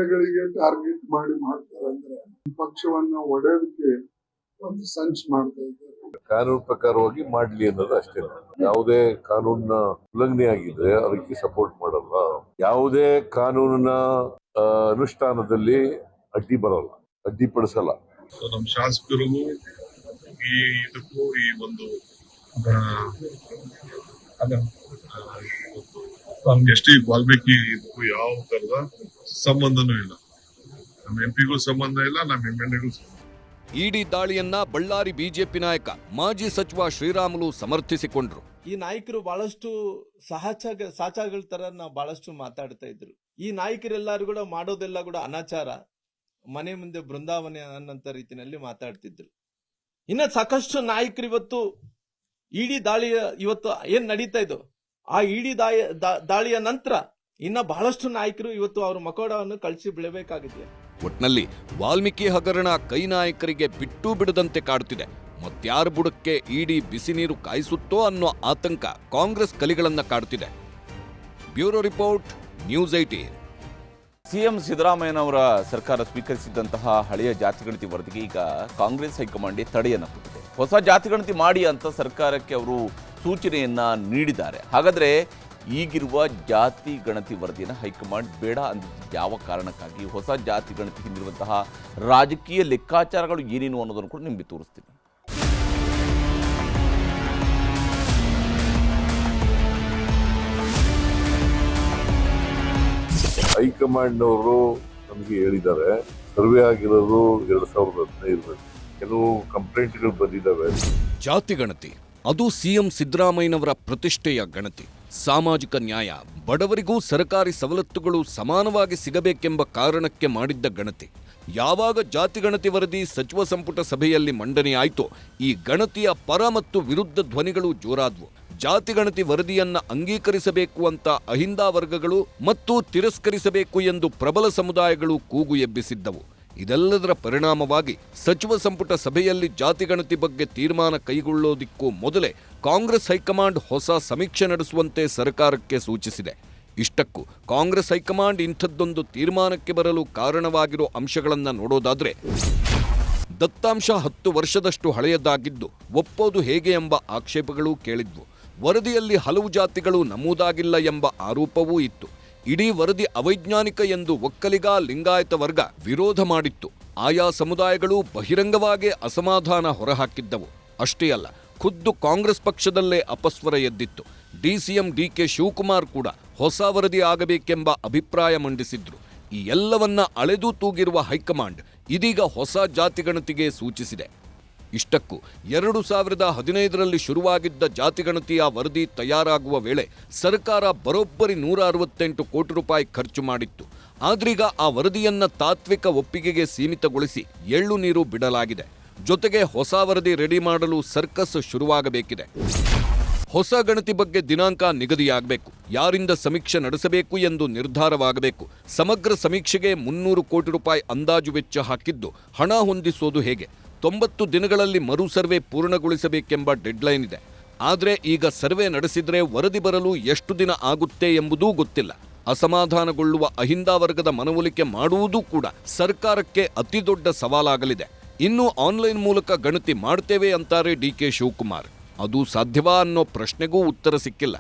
ಟಾರ್ಗೆಟ್ ಮಾಡಿ ಮಾಡ್ತಾರೆ ಅಂದ್ರೆ ಪಕ್ಷವನ್ನ ಒಡೆಯೋದಕ್ಕೆ ಒಂದು ಸಂಚ್ ಮಾಡ್ತಾ ಇದ್ದಾರೆ ಕಾನೂನು ಪ್ರಕಾರವಾಗಿ ಮಾಡ್ಲಿ ಅನ್ನೋದು ಅಷ್ಟೇ. ಯಾವುದೇ ಕಾನೂನಿನ ಉಲ್ಲಂಘನೆ ಆಗಿದ್ರೆ ಅದಕ್ಕೆ ಸಪೋರ್ಟ್ ಮಾಡಲ್ಲ. ಯಾವುದೇ ಕಾನೂನಿನ ಅನುಷ್ಠಾನದಲ್ಲಿ ಅಡ್ಡಿ ಬರಲ್ಲ ಅಡ್ಡಿಪಡಿಸಲ್ಲ ನಮ್ಮ ಶಾಸಕರಿಗೂ ಈ ಇದಕ್ಕೂ ಈ ಒಂದು ನಮ್ಗೆ ಎಷ್ಟೇ ವಾಲ್ಮೀಕಿ ಇದಕ್ಕೂ ಯಾವ ತರದ ಸಂಬಂಧನೂ ಇಲ್ಲ. ನಮ್ಮ ಎಂ ಪಿಗೂ ಸಂಬಂಧ ಇಲ್ಲ, ನಮ್ಮ ಎಂ ಎಲ್ ಎಗೂ ಇಡಿ ದಾಳಿಯನ್ನ ಬಳ್ಳಾರಿ ಬಿಜೆಪಿ ನಾಯಕ ಮಾಜಿ ಸಚಿವ ಶ್ರೀರಾಮುಲು ಸಮರ್ಥಿಸಿಕೊಂಡ್ರು. ಈ ನಾಯಕರು ಬಹಳಷ್ಟು ಸಹಚ ಸಾಚಾಗಳ ತರ ನಾವು ಬಹಳಷ್ಟು ಮಾತಾಡ್ತಾ ಇದ್ರು. ಈ ನಾಯಕರೆಲ್ಲರೂ ಕೂಡ ಮಾಡೋದೆಲ್ಲ ಕೂಡ ಅನಾಚಾರ. ಮನೆ ಮುಂದೆ ಬೃಂದಾವನ ಅನ್ನಂತ ರೀತಿಯಲ್ಲಿ ಮಾತಾಡ್ತಿದ್ರು. ಇನ್ನ ಸಾಕಷ್ಟು ನಾಯಕರು ಇವತ್ತು ಇಡಿ ದಾಳಿಯ ಇವತ್ತು ಏನ್ ನಡೀತಾ ಇದ್ದು ಆ ಇಡಿ ದಾಳಿ ದಾಳಿಯ ನಂತರ ಇನ್ನ ಬಹಳಷ್ಟು ನಾಯಕರು ಇವತ್ತು ಅವ್ರ ಮಕೋಡವನ್ನು ಕಳಿಸಿ ಬಿಡಬೇಕಾಗಿದೆ ಒಟ್ನಲ್ಲಿ ವಾಲ್ಮೀಕಿ ಹಗರಣ ಕೈ ನಾಯಕರಿಗೆ ಬಿಟ್ಟು ಬಿಡದಂತೆ ಕಾಡುತ್ತಿದೆ. ಮತ್ಯಾರ ಬುಡಕ್ಕೆ ಇಡಿ ಬಿಸಿ ನೀರು ಕಾಯಿಸುತ್ತೋ ಅನ್ನೋ ಆತಂಕ ಕಾಂಗ್ರೆಸ್ ಕಲಿಗಳನ್ನ ಕಾಡುತ್ತಿದೆ bureau report, news eighteen CM ಸಿದ್ದರಾಮಯ್ಯನವರ ಸರ್ಕಾರ ಸ್ವೀಕರಿಸಿದಂತಹ ಹಳೆಯ ಜಾತಿಗಣತಿ ವರದಿಗೆ ಈಗ ಕಾಂಗ್ರೆಸ್ ಹೈಕಮಾಂಡ್ ತಡೆಯನ್ನು ಹೊಸ ಜಾತಿಗಣತಿ ಮಾಡಿ ಅಂತ ಸರ್ಕಾರಕ್ಕೆ ಅವರು ಸೂಚನೆಯನ್ನ ನೀಡಿದ್ದಾರೆ. ಹಾಗಾದ್ರೆ ಈಗಿರುವ ಜಾತಿ ಗಣತಿ ವರದಿಯನ್ನು ಹೈಕಮಾಂಡ್ ಬೇಡ ಅಂದಿದ್ದು ಯಾವ ಕಾರಣಕ್ಕಾಗಿ ಹೊಸ ಜಾತಿ ಗಣತಿ ಹಿಂದಿರುವಂತಹ ರಾಜಕೀಯ ಲೆಕ್ಕಾಚಾರಗಳು ಏನೇನು ಅನ್ನೋದನ್ನು ಕೂಡ ನಿಮಗೆ ತೋರಿಸ್ತೀನಿ. ಹೈಕಮಾಂಡ್ನವರು ನಮಗೆ ಹೇಳಿದ್ದಾರೆ ಸರ್ವೆ ಆಗಿರೋದು ಎರಡ್ ಸಾವಿರದ ಹದಿನೈದರಲ್ಲಿ. ಕೆಲವು ಕಂಪ್ಲೇಂಟ್ಗಳು ಬಂದಿದ್ದಾವೆ. ಜಾತಿ ಗಣತಿ ಅದು ಸಿಎಂ ಸಿದ್ದರಾಮಯ್ಯನವರ ಪ್ರತಿಷ್ಠೆಯ ಗಣತಿ. ಸಾಮಾಜಿಕ ನ್ಯಾಯ. ಬಡವರಿಗೂ ಸರ್ಕಾರಿ ಸವಲತ್ತುಗಳು ಸಮಾನವಾಗಿ ಸಿಗಬೇಕೆಂಬ ಕಾರಣಕ್ಕೆ ಮಾಡಿದ್ದ ಗಣತಿ. ಯಾವಾಗ ಜಾತಿ ಗಣತಿ ವರದಿ ಸಚಿವ ಸಂಪುಟ ಸಭೆಯಲ್ಲಿ ಮಂಡನೆಯಾಯಿತೋ ಈ ಗಣತಿಯ ಪರ ಮತ್ತು ವಿರುದ್ಧ ಧ್ವನಿಗಳು ಜೋರಾದ್ವು. ಜಾತಿಗಣತಿ ವರದಿಯನ್ನ ಅಂಗೀಕರಿಸಬೇಕು ಅಂತ ಅಹಿಂದ ವರ್ಗಗಳು ಮತ್ತು ತಿರಸ್ಕರಿಸಬೇಕು ಎಂದು ಪ್ರಬಲ ಸಮುದಾಯಗಳು ಕೂಗು ಎಬ್ಬಿಸಿದ್ದವು. ಇದೆಲ್ಲದರ ಪರಿಣಾಮವಾಗಿ ಸಚಿವ ಸಂಪುಟ ಸಭೆಯಲ್ಲಿ ಜಾತಿಗಣತಿ ಬಗ್ಗೆ ತೀರ್ಮಾನ ಕೈಗೊಳ್ಳೋದಿಕ್ಕೂ ಮೊದಲೇ ಕಾಂಗ್ರೆಸ್ ಹೈಕಮಾಂಡ್ ಹೊಸ ಸಮೀಕ್ಷೆ ನಡೆಸುವಂತೆ ಸರ್ಕಾರಕ್ಕೆ ಸೂಚಿಸಿದೆ. ಇಷ್ಟಕ್ಕೂ ಕಾಂಗ್ರೆಸ್ ಹೈಕಮಾಂಡ್ ಇಂಥದ್ದೊಂದು ತೀರ್ಮಾನಕ್ಕೆ ಬರಲು ಕಾರಣವಾಗಿರೋ ಅಂಶಗಳನ್ನು ನೋಡೋದಾದ್ರೆ, ದತ್ತಾಂಶ ಹತ್ತು ವರ್ಷದಷ್ಟು ಹಳೆಯದಾಗಿದ್ದು ಒಪ್ಪೋದು ಹೇಗೆ ಎಂಬ ಆಕ್ಷೇಪಗಳು ಕೇಳಿದ್ವು. ವರದಿಯಲ್ಲಿ ಹಲವು ಜಾತಿಗಳು ನಮೂದಾಗಿಲ್ಲ ಎಂಬ ಆರೋಪವೂ ಇತ್ತು. ಇಡೀ ವರದಿ ಅವೈಜ್ಞಾನಿಕ ಎಂದು ಒಕ್ಕಲಿಗ, ಲಿಂಗಾಯತ ವರ್ಗ ವಿರೋಧ ಮಾಡಿತ್ತು. ಆಯಾ ಸಮುದಾಯಗಳು ಬಹಿರಂಗವಾಗಿ ಅಸಮಾಧಾನ ಹೊರಹಾಕಿದ್ದವು. ಅಷ್ಟೇ ಅಲ್ಲ ಖುದ್ದು ಕಾಂಗ್ರೆಸ್ ಪಕ್ಷದಲ್ಲೇ ಅಪಸ್ವರ ಎದ್ದಿತ್ತು. ಡಿಸಿಎಂ ಡಿಕೆ ಶಿವಕುಮಾರ್ ಕೂಡ ಹೊಸ ವರದಿ ಆಗಬೇಕೆಂಬ ಅಭಿಪ್ರಾಯ ಮಂಡಿಸಿದ್ರು. ಈ ಎಲ್ಲವನ್ನ ಅಳೆದು ತೂಗಿರುವ ಹೈಕಮಾಂಡ್ ಇದೀಗ ಹೊಸ ಜಾತಿಗಣತಿಗೆ ಸೂಚಿಸಿದೆ. ಇಷ್ಟಕ್ಕೂ ಎರಡು ಸಾವಿರದ ಹದಿನೈದರಲ್ಲಿ ಶುರುವಾಗಿದ್ದ ಜಾತಿಗಣತಿಯ ವರದಿ ತಯಾರಾಗುವ ವೇಳೆ ಸರ್ಕಾರ ಬರೋಬ್ಬರಿ ನೂರ ಅರವತ್ತೆಂಟು ಕೋಟಿ ರೂಪಾಯಿ ಖರ್ಚು ಮಾಡಿತ್ತು. ಆದ್ರೀಗ ಆ ವರದಿಯನ್ನ ತಾತ್ವಿಕ ಒಪ್ಪಿಗೆಗೆ ಸೀಮಿತಗೊಳಿಸಿ ಎಳ್ಳು ನೀರು ಬಿಡಲಾಗಿದೆ. ಜೊತೆಗೆ ಹೊಸ ವರದಿ ರೆಡಿ ಮಾಡಲು ಸರ್ಕಸ್ ಶುರುವಾಗಬೇಕಿದೆ. ಹೊಸ ಗಣತಿ ಬಗ್ಗೆ ದಿನಾಂಕ ನಿಗದಿಯಾಗಬೇಕು. ಯಾರಿಂದ ಸಮೀಕ್ಷೆ ನಡೆಸಬೇಕು ಎಂದು ನಿರ್ಧಾರವಾಗಬೇಕು. ಸಮಗ್ರ ಸಮೀಕ್ಷೆಗೆ ಮುನ್ನೂರು ಕೋಟಿ ರೂಪಾಯಿ ಅಂದಾಜು ವೆಚ್ಚ ಹಾಕಿದ್ದು ಹಣ ಹೊಂದಿಸೋದು ಹೇಗೆ? ತೊಂಬತ್ತು ದಿನಗಳಲ್ಲಿ ಮರು ಸರ್ವೆ ಪೂರ್ಣಗೊಳಿಸಬೇಕೆಂಬ ಡೆಡ್ಲೈನ್ ಇದೆ. ಆದರೆ ಈಗ ಸರ್ವೆ ನಡೆಸಿದರೆ ವರದಿ ಬರಲು ಎಷ್ಟು ದಿನ ಆಗುತ್ತೆ ಎಂಬುದೂ ಗೊತ್ತಿಲ್ಲ. ಅಸಮಾಧಾನಗೊಳ್ಳುವ ಅಹಿಂದ ವರ್ಗದ ಮನವೊಲಿಕೆ ಮಾಡುವುದೂ ಕೂಡ ಸರ್ಕಾರಕ್ಕೆ ಅತಿದೊಡ್ಡ ಸವಾಲಾಗಲಿದೆ. ಇನ್ನು ಆನ್ಲೈನ್ ಮೂಲಕ ಗಣತಿ ಮಾಡ್ತೇವೆ ಅಂತಾರೆ ಡಿ ಕೆ ಶಿವಕುಮಾರ್. ಅದು ಸಾಧ್ಯವಾ ಅನ್ನೋ ಪ್ರಶ್ನೆಗೂ ಉತ್ತರ ಸಿಕ್ಕಿಲ್ಲ.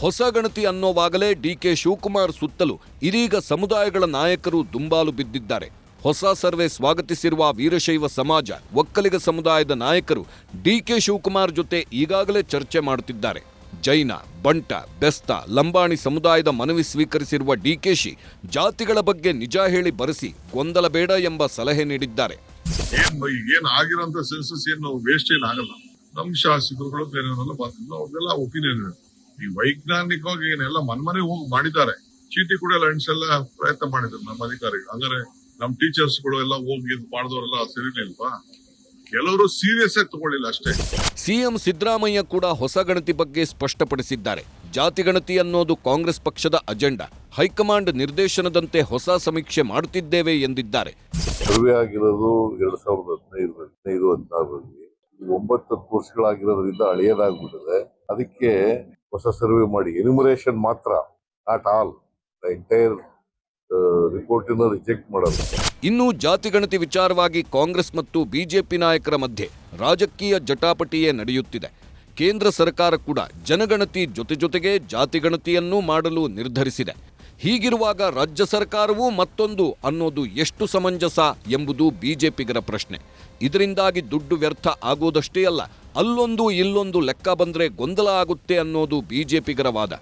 ಹೊಸ ಗಣತಿ ಅನ್ನೋವಾಗಲೇ ಡಿ ಕೆ ಶಿವಕುಮಾರ್ ಸುತ್ತಲೂ ಇದೀಗ ಸಮುದಾಯಗಳ ನಾಯಕರು ದುಂಬಾಲು ಬಿದ್ದಿದ್ದಾರೆ. ಹೊಸ ಸರ್ವೆ ಸ್ವಾಗತಿಸಿರುವ ವೀರಶೈವ ಸಮಾಜ, ಒಕ್ಕಲಿಗ ಸಮುದಾಯದ ನಾಯಕರು ಡಿ ಕೆ ಶಿವಕುಮಾರ್ ಜೊತೆ ಈಗಾಗಲೇ ಚರ್ಚೆ ಮಾಡುತ್ತಿದ್ದಾರೆ. ಜೈನ, ಬಂಟ, ಬೆಸ್ತ, ಲಂಬಾಣಿ ಸಮುದಾಯದ ಮನವಿ ಸ್ವೀಕರಿಸಿರುವ ಡಿಕೆಶಿ ಜಾತಿಗಳ ಬಗ್ಗೆ ನಿಜ ಹೇಳಿ ಬರೆಸಿ ಗೊಂದಲ ಬೇಡ ಎಂಬ ಸಲಹೆ ನೀಡಿದ್ದಾರೆ. ಏನ್ ಏನ್ ಆಗಿರೋಂತ ಸೆನ್ಸಸ್ ಏನು ವೇಸ್ಟ್ ಏನ್ ಆಗಲ್ಲ. ನಮ್ ಶಾಸಕರುಗಳು ಬೇರೆಯವರೆಲ್ಲ ಬಂದಿದ್ದು ಅವ್ರದೆಲ್ಲ ಒಪಿನಿಯನ್ ಈ ವೈಜ್ಞಾನಿಕವಾಗಿ ಏನೆಲ್ಲ ಮನ್ಮನೆ ಹೋಗಿ ಮಾಡಿದ್ದಾರೆ, ಚೀಟಿ ಕೂಡ ಎಲ್ಲ ಪ್ರಯತ್ನ ಮಾಡಿದ್ರು ನಮ್ಮ ಅಧಿಕಾರಿಗಳು. ಅಂದ್ರೆ ನಮ್ ಟೀಚರ್ಸ್ಗಳು ಎಲ್ಲ ಹೋಗಿ ಇದು ಮಾಡಿದವರೆಲ್ಲ ಸರಿನಿಲ್ವಾ ಕೆಲವರು ಸೀರಿಯಸ್ ಆಗಿ ತಗೊಳ್ಳಿಲ್ಲ ಅಷ್ಟೇ. ಸಿಎಂ ಸಿದ್ದರಾಮಯ್ಯ ಕೂಡ ಹೊಸ ಗಣತಿ ಬಗ್ಗೆ ಸ್ಪಷ್ಟಪಡಿಸಿದ್ದಾರೆ. ಜಾತಿ ಗಣತಿ ಅನ್ನೋದು ಕಾಂಗ್ರೆಸ್ ಪಕ್ಷದ ಅಜೆಂಡಾ. ಹೈಕಮಾಂಡ್ ನಿರ್ದೇಶನದಂತೆ ಹೊಸ ಸಮೀಕ್ಷೆ ಮಾಡುತ್ತಿದ್ದೇವೆ ಎಂದಿದ್ದಾರೆ. ಸರ್ವೆ ಆಗಿರೋದು ಎರಡ್ ಸಾವಿರದ ಹದಿನೈದು ಹದಿನೈದು ಹದಿನಾರರಲ್ಲಿ ಒಂಬತ್ತು ವರ್ಷಗಳಾಗಿರೋದ್ರಿಂದ ಹಳೆಯದಾಗ್ಬಿಟ್ಟಿದೆ ಅದಕ್ಕೆ ಹೊಸ ಸರ್ವೆ ಮಾಡಿ. ಎನ್ಯುಮರೇಷನ್ ಮಾತ್ರ. Not all entire report reject ಮಾಡೋದು. ಇನ್ನು ಜಾತಿಗಣತಿ ವಿಚಾರವಾಗಿ ಕಾಂಗ್ರೆಸ್ ಮತ್ತು ಬಿಜೆಪಿ ನಾಯಕರ ಮಧ್ಯೆ ರಾಜಕೀಯ ಜಟಾಪಟಿಯೇ ನಡೆಯುತ್ತಿದೆ. ಕೇಂದ್ರ ಸರ್ಕಾರ ಕೂಡ ಜನಗಣತಿ ಜೊತೆ ಜೊತೆಗೆ ಜಾತಿಗಣತಿಯನ್ನೂ ಮಾಡಲು ನಿರ್ಧರಿಸಿದೆ. ಹೀಗಿರುವಾಗ ರಾಜ್ಯ ಸರ್ಕಾರವೂ ಮತ್ತೊಂದು ಅನ್ನೋದು ಎಷ್ಟು ಸಮಂಜಸ ಎಂಬುದು ಬಿಜೆಪಿಗರ ಪ್ರಶ್ನೆ. ಇದರಿಂದಾಗಿ ದುಡ್ಡು ವ್ಯರ್ಥ ಆಗೋದಷ್ಟೇ ಅಲ್ಲ, ಅಲ್ಲೊಂದು ಇಲ್ಲೊಂದು ಲೆಕ್ಕ ಬಂದರೆ ಗೊಂದಲ ಆಗುತ್ತೆ ಅನ್ನೋದು ಬಿಜೆಪಿಗರ ವಾದ.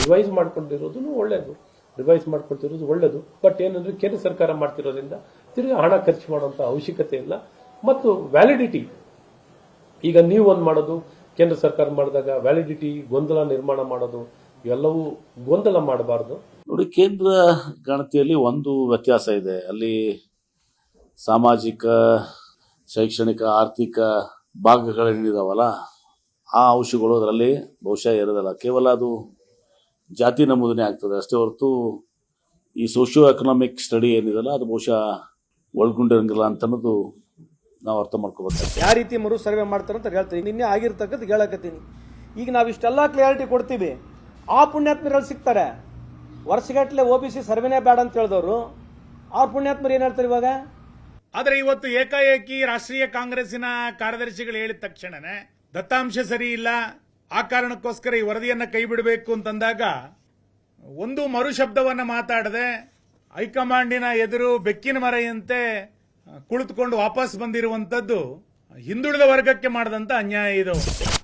ರಿವೈಸ್ ಮಾಡ್ಕೊಂಡಿರೋದು ಒಳ್ಳೆಯದು ರಿವೈಸ್ ಮಾಡ್ಕೊಳ್ತಿರೋದು ಒಳ್ಳೆಯದು ಬಟ್ ಏನಂದ್ರೆ ಕೇಂದ್ರ ಸರ್ಕಾರ ಮಾಡ್ತಿರೋದ್ರಿಂದ ತಿರುಗಿ ಹಣ ಖರ್ಚು ಮಾಡುವಂಥ ಅವಶ್ಯಕತೆ ಇಲ್ಲ. ಮತ್ತು ವ್ಯಾಲಿಡಿಟಿ ಈಗ ನೀವು ಒಂದು ಮಾಡೋದು ಕೇಂದ್ರ ಸರ್ಕಾರ ಮಾಡಿದಾಗ ವ್ಯಾಲಿಡಿಟಿ, ಗೊಂದಲ ನಿರ್ಮಾಣ ಮಾಡೋದು, ಇವೆಲ್ಲವೂ ಗೊಂದಲ ಮಾಡಬಾರ್ದು. ನೋಡಿ, ಕೇಂದ್ರ ಗಣತಿಯಲ್ಲಿ ಒಂದು ವ್ಯತ್ಯಾಸ ಇದೆ. ಅಲ್ಲಿ ಸಾಮಾಜಿಕ, ಶೈಕ್ಷಣಿಕ, ಆರ್ಥಿಕ ಭಾಗಗಳೇನಿದಾವಲ್ಲ, ಆ ಅಂಶಗಳು ಅದರಲ್ಲಿ ಬಹುಶಃ ಇರೋದಲ್ಲ. ಕೇವಲ ಅದು ಜಾತಿ ನಮೂದನೆ ಆಗ್ತದೆ. ಅಷ್ಟೇ ಹೊರತು ಈ ಸೋಷಿಯೋ ಎಕನಾಮಿಕ್ ಸ್ಟಡಿ ಏನಿದೆಲ್ಲ ಅದು ಬಹುಶಃ ಒಳಗೊಂಡಿರಂಗಿಲ್ಲ ಅಂತ ಅನ್ನೋದು ನಾವು ಅರ್ಥ ಮಾಡ್ಕೋಬೇಕು. ಯಾವ ರೀತಿ ಮರು ಸರ್ವೆ ಮಾಡ್ತಾರೆ ಅಂತ ಹೇಳ್ತೀನಿ. ನಿನ್ನೆ ಆಗಿರ್ತಕ್ಕಂಥ ಹೇಳಕತ್ತೀನಿ. ಈಗ ನಾವು ಇಷ್ಟೆಲ್ಲ ಕ್ಲಿಯಾರಿಟಿ ಕೊಡ್ತೀವಿ. ಆ ಪುಣ್ಯಾತ್ಮರಲ್ಲಿ ಸಿಗ್ತಾರೆ. ವರ್ಷಗಟ್ಟಲೆ ಒ ಬಿ ಸಿ ಸರ್ವೆನೇ ಬೇಡ ಅಂತ ಹೇಳಿದವರು. ಆ ಪುಣ್ಯಾತ್ಮರು ಏನು ಹೇಳ್ತಾರೆ ಇವಾಗ? ಆದರೆ ಇವತ್ತು ಏಕಾಏಕಿ ರಾಷ್ಟ್ರೀಯ ಕಾಂಗ್ರೆಸ್ಸಿನ ಕಾರ್ಯದರ್ಶಿಗಳು ಹೇಳಿದ ತಕ್ಷಣನೇ ದತ್ತಾಂಶ ಸರಿ ಇಲ್ಲ. ಆ ಕಾರಣಕ್ಕೋಸ್ಕರ ಈ ವರದಿಯನ್ನು ಕೈ ಬಿಡಬೇಕು ಅಂತಂದಾಗ ಒಂದು ಮರು ಶಬ್ದವನ್ನ ಮಾತಾಡದೆ ಹೈಕಮಾಂಡಿನ ಎದುರು ಬೆಕ್ಕಿನ ಮರೆಯಂತೆ ಕುಳಿತುಕೊಂಡು ವಾಪಸ್ ಬಂದಿರುವಂತದ್ದು ಹಿಂದುಳಿದ ವರ್ಗಕ್ಕೆ ಮಾಡಿದಂತ ಅನ್ಯಾಯ ಇದು.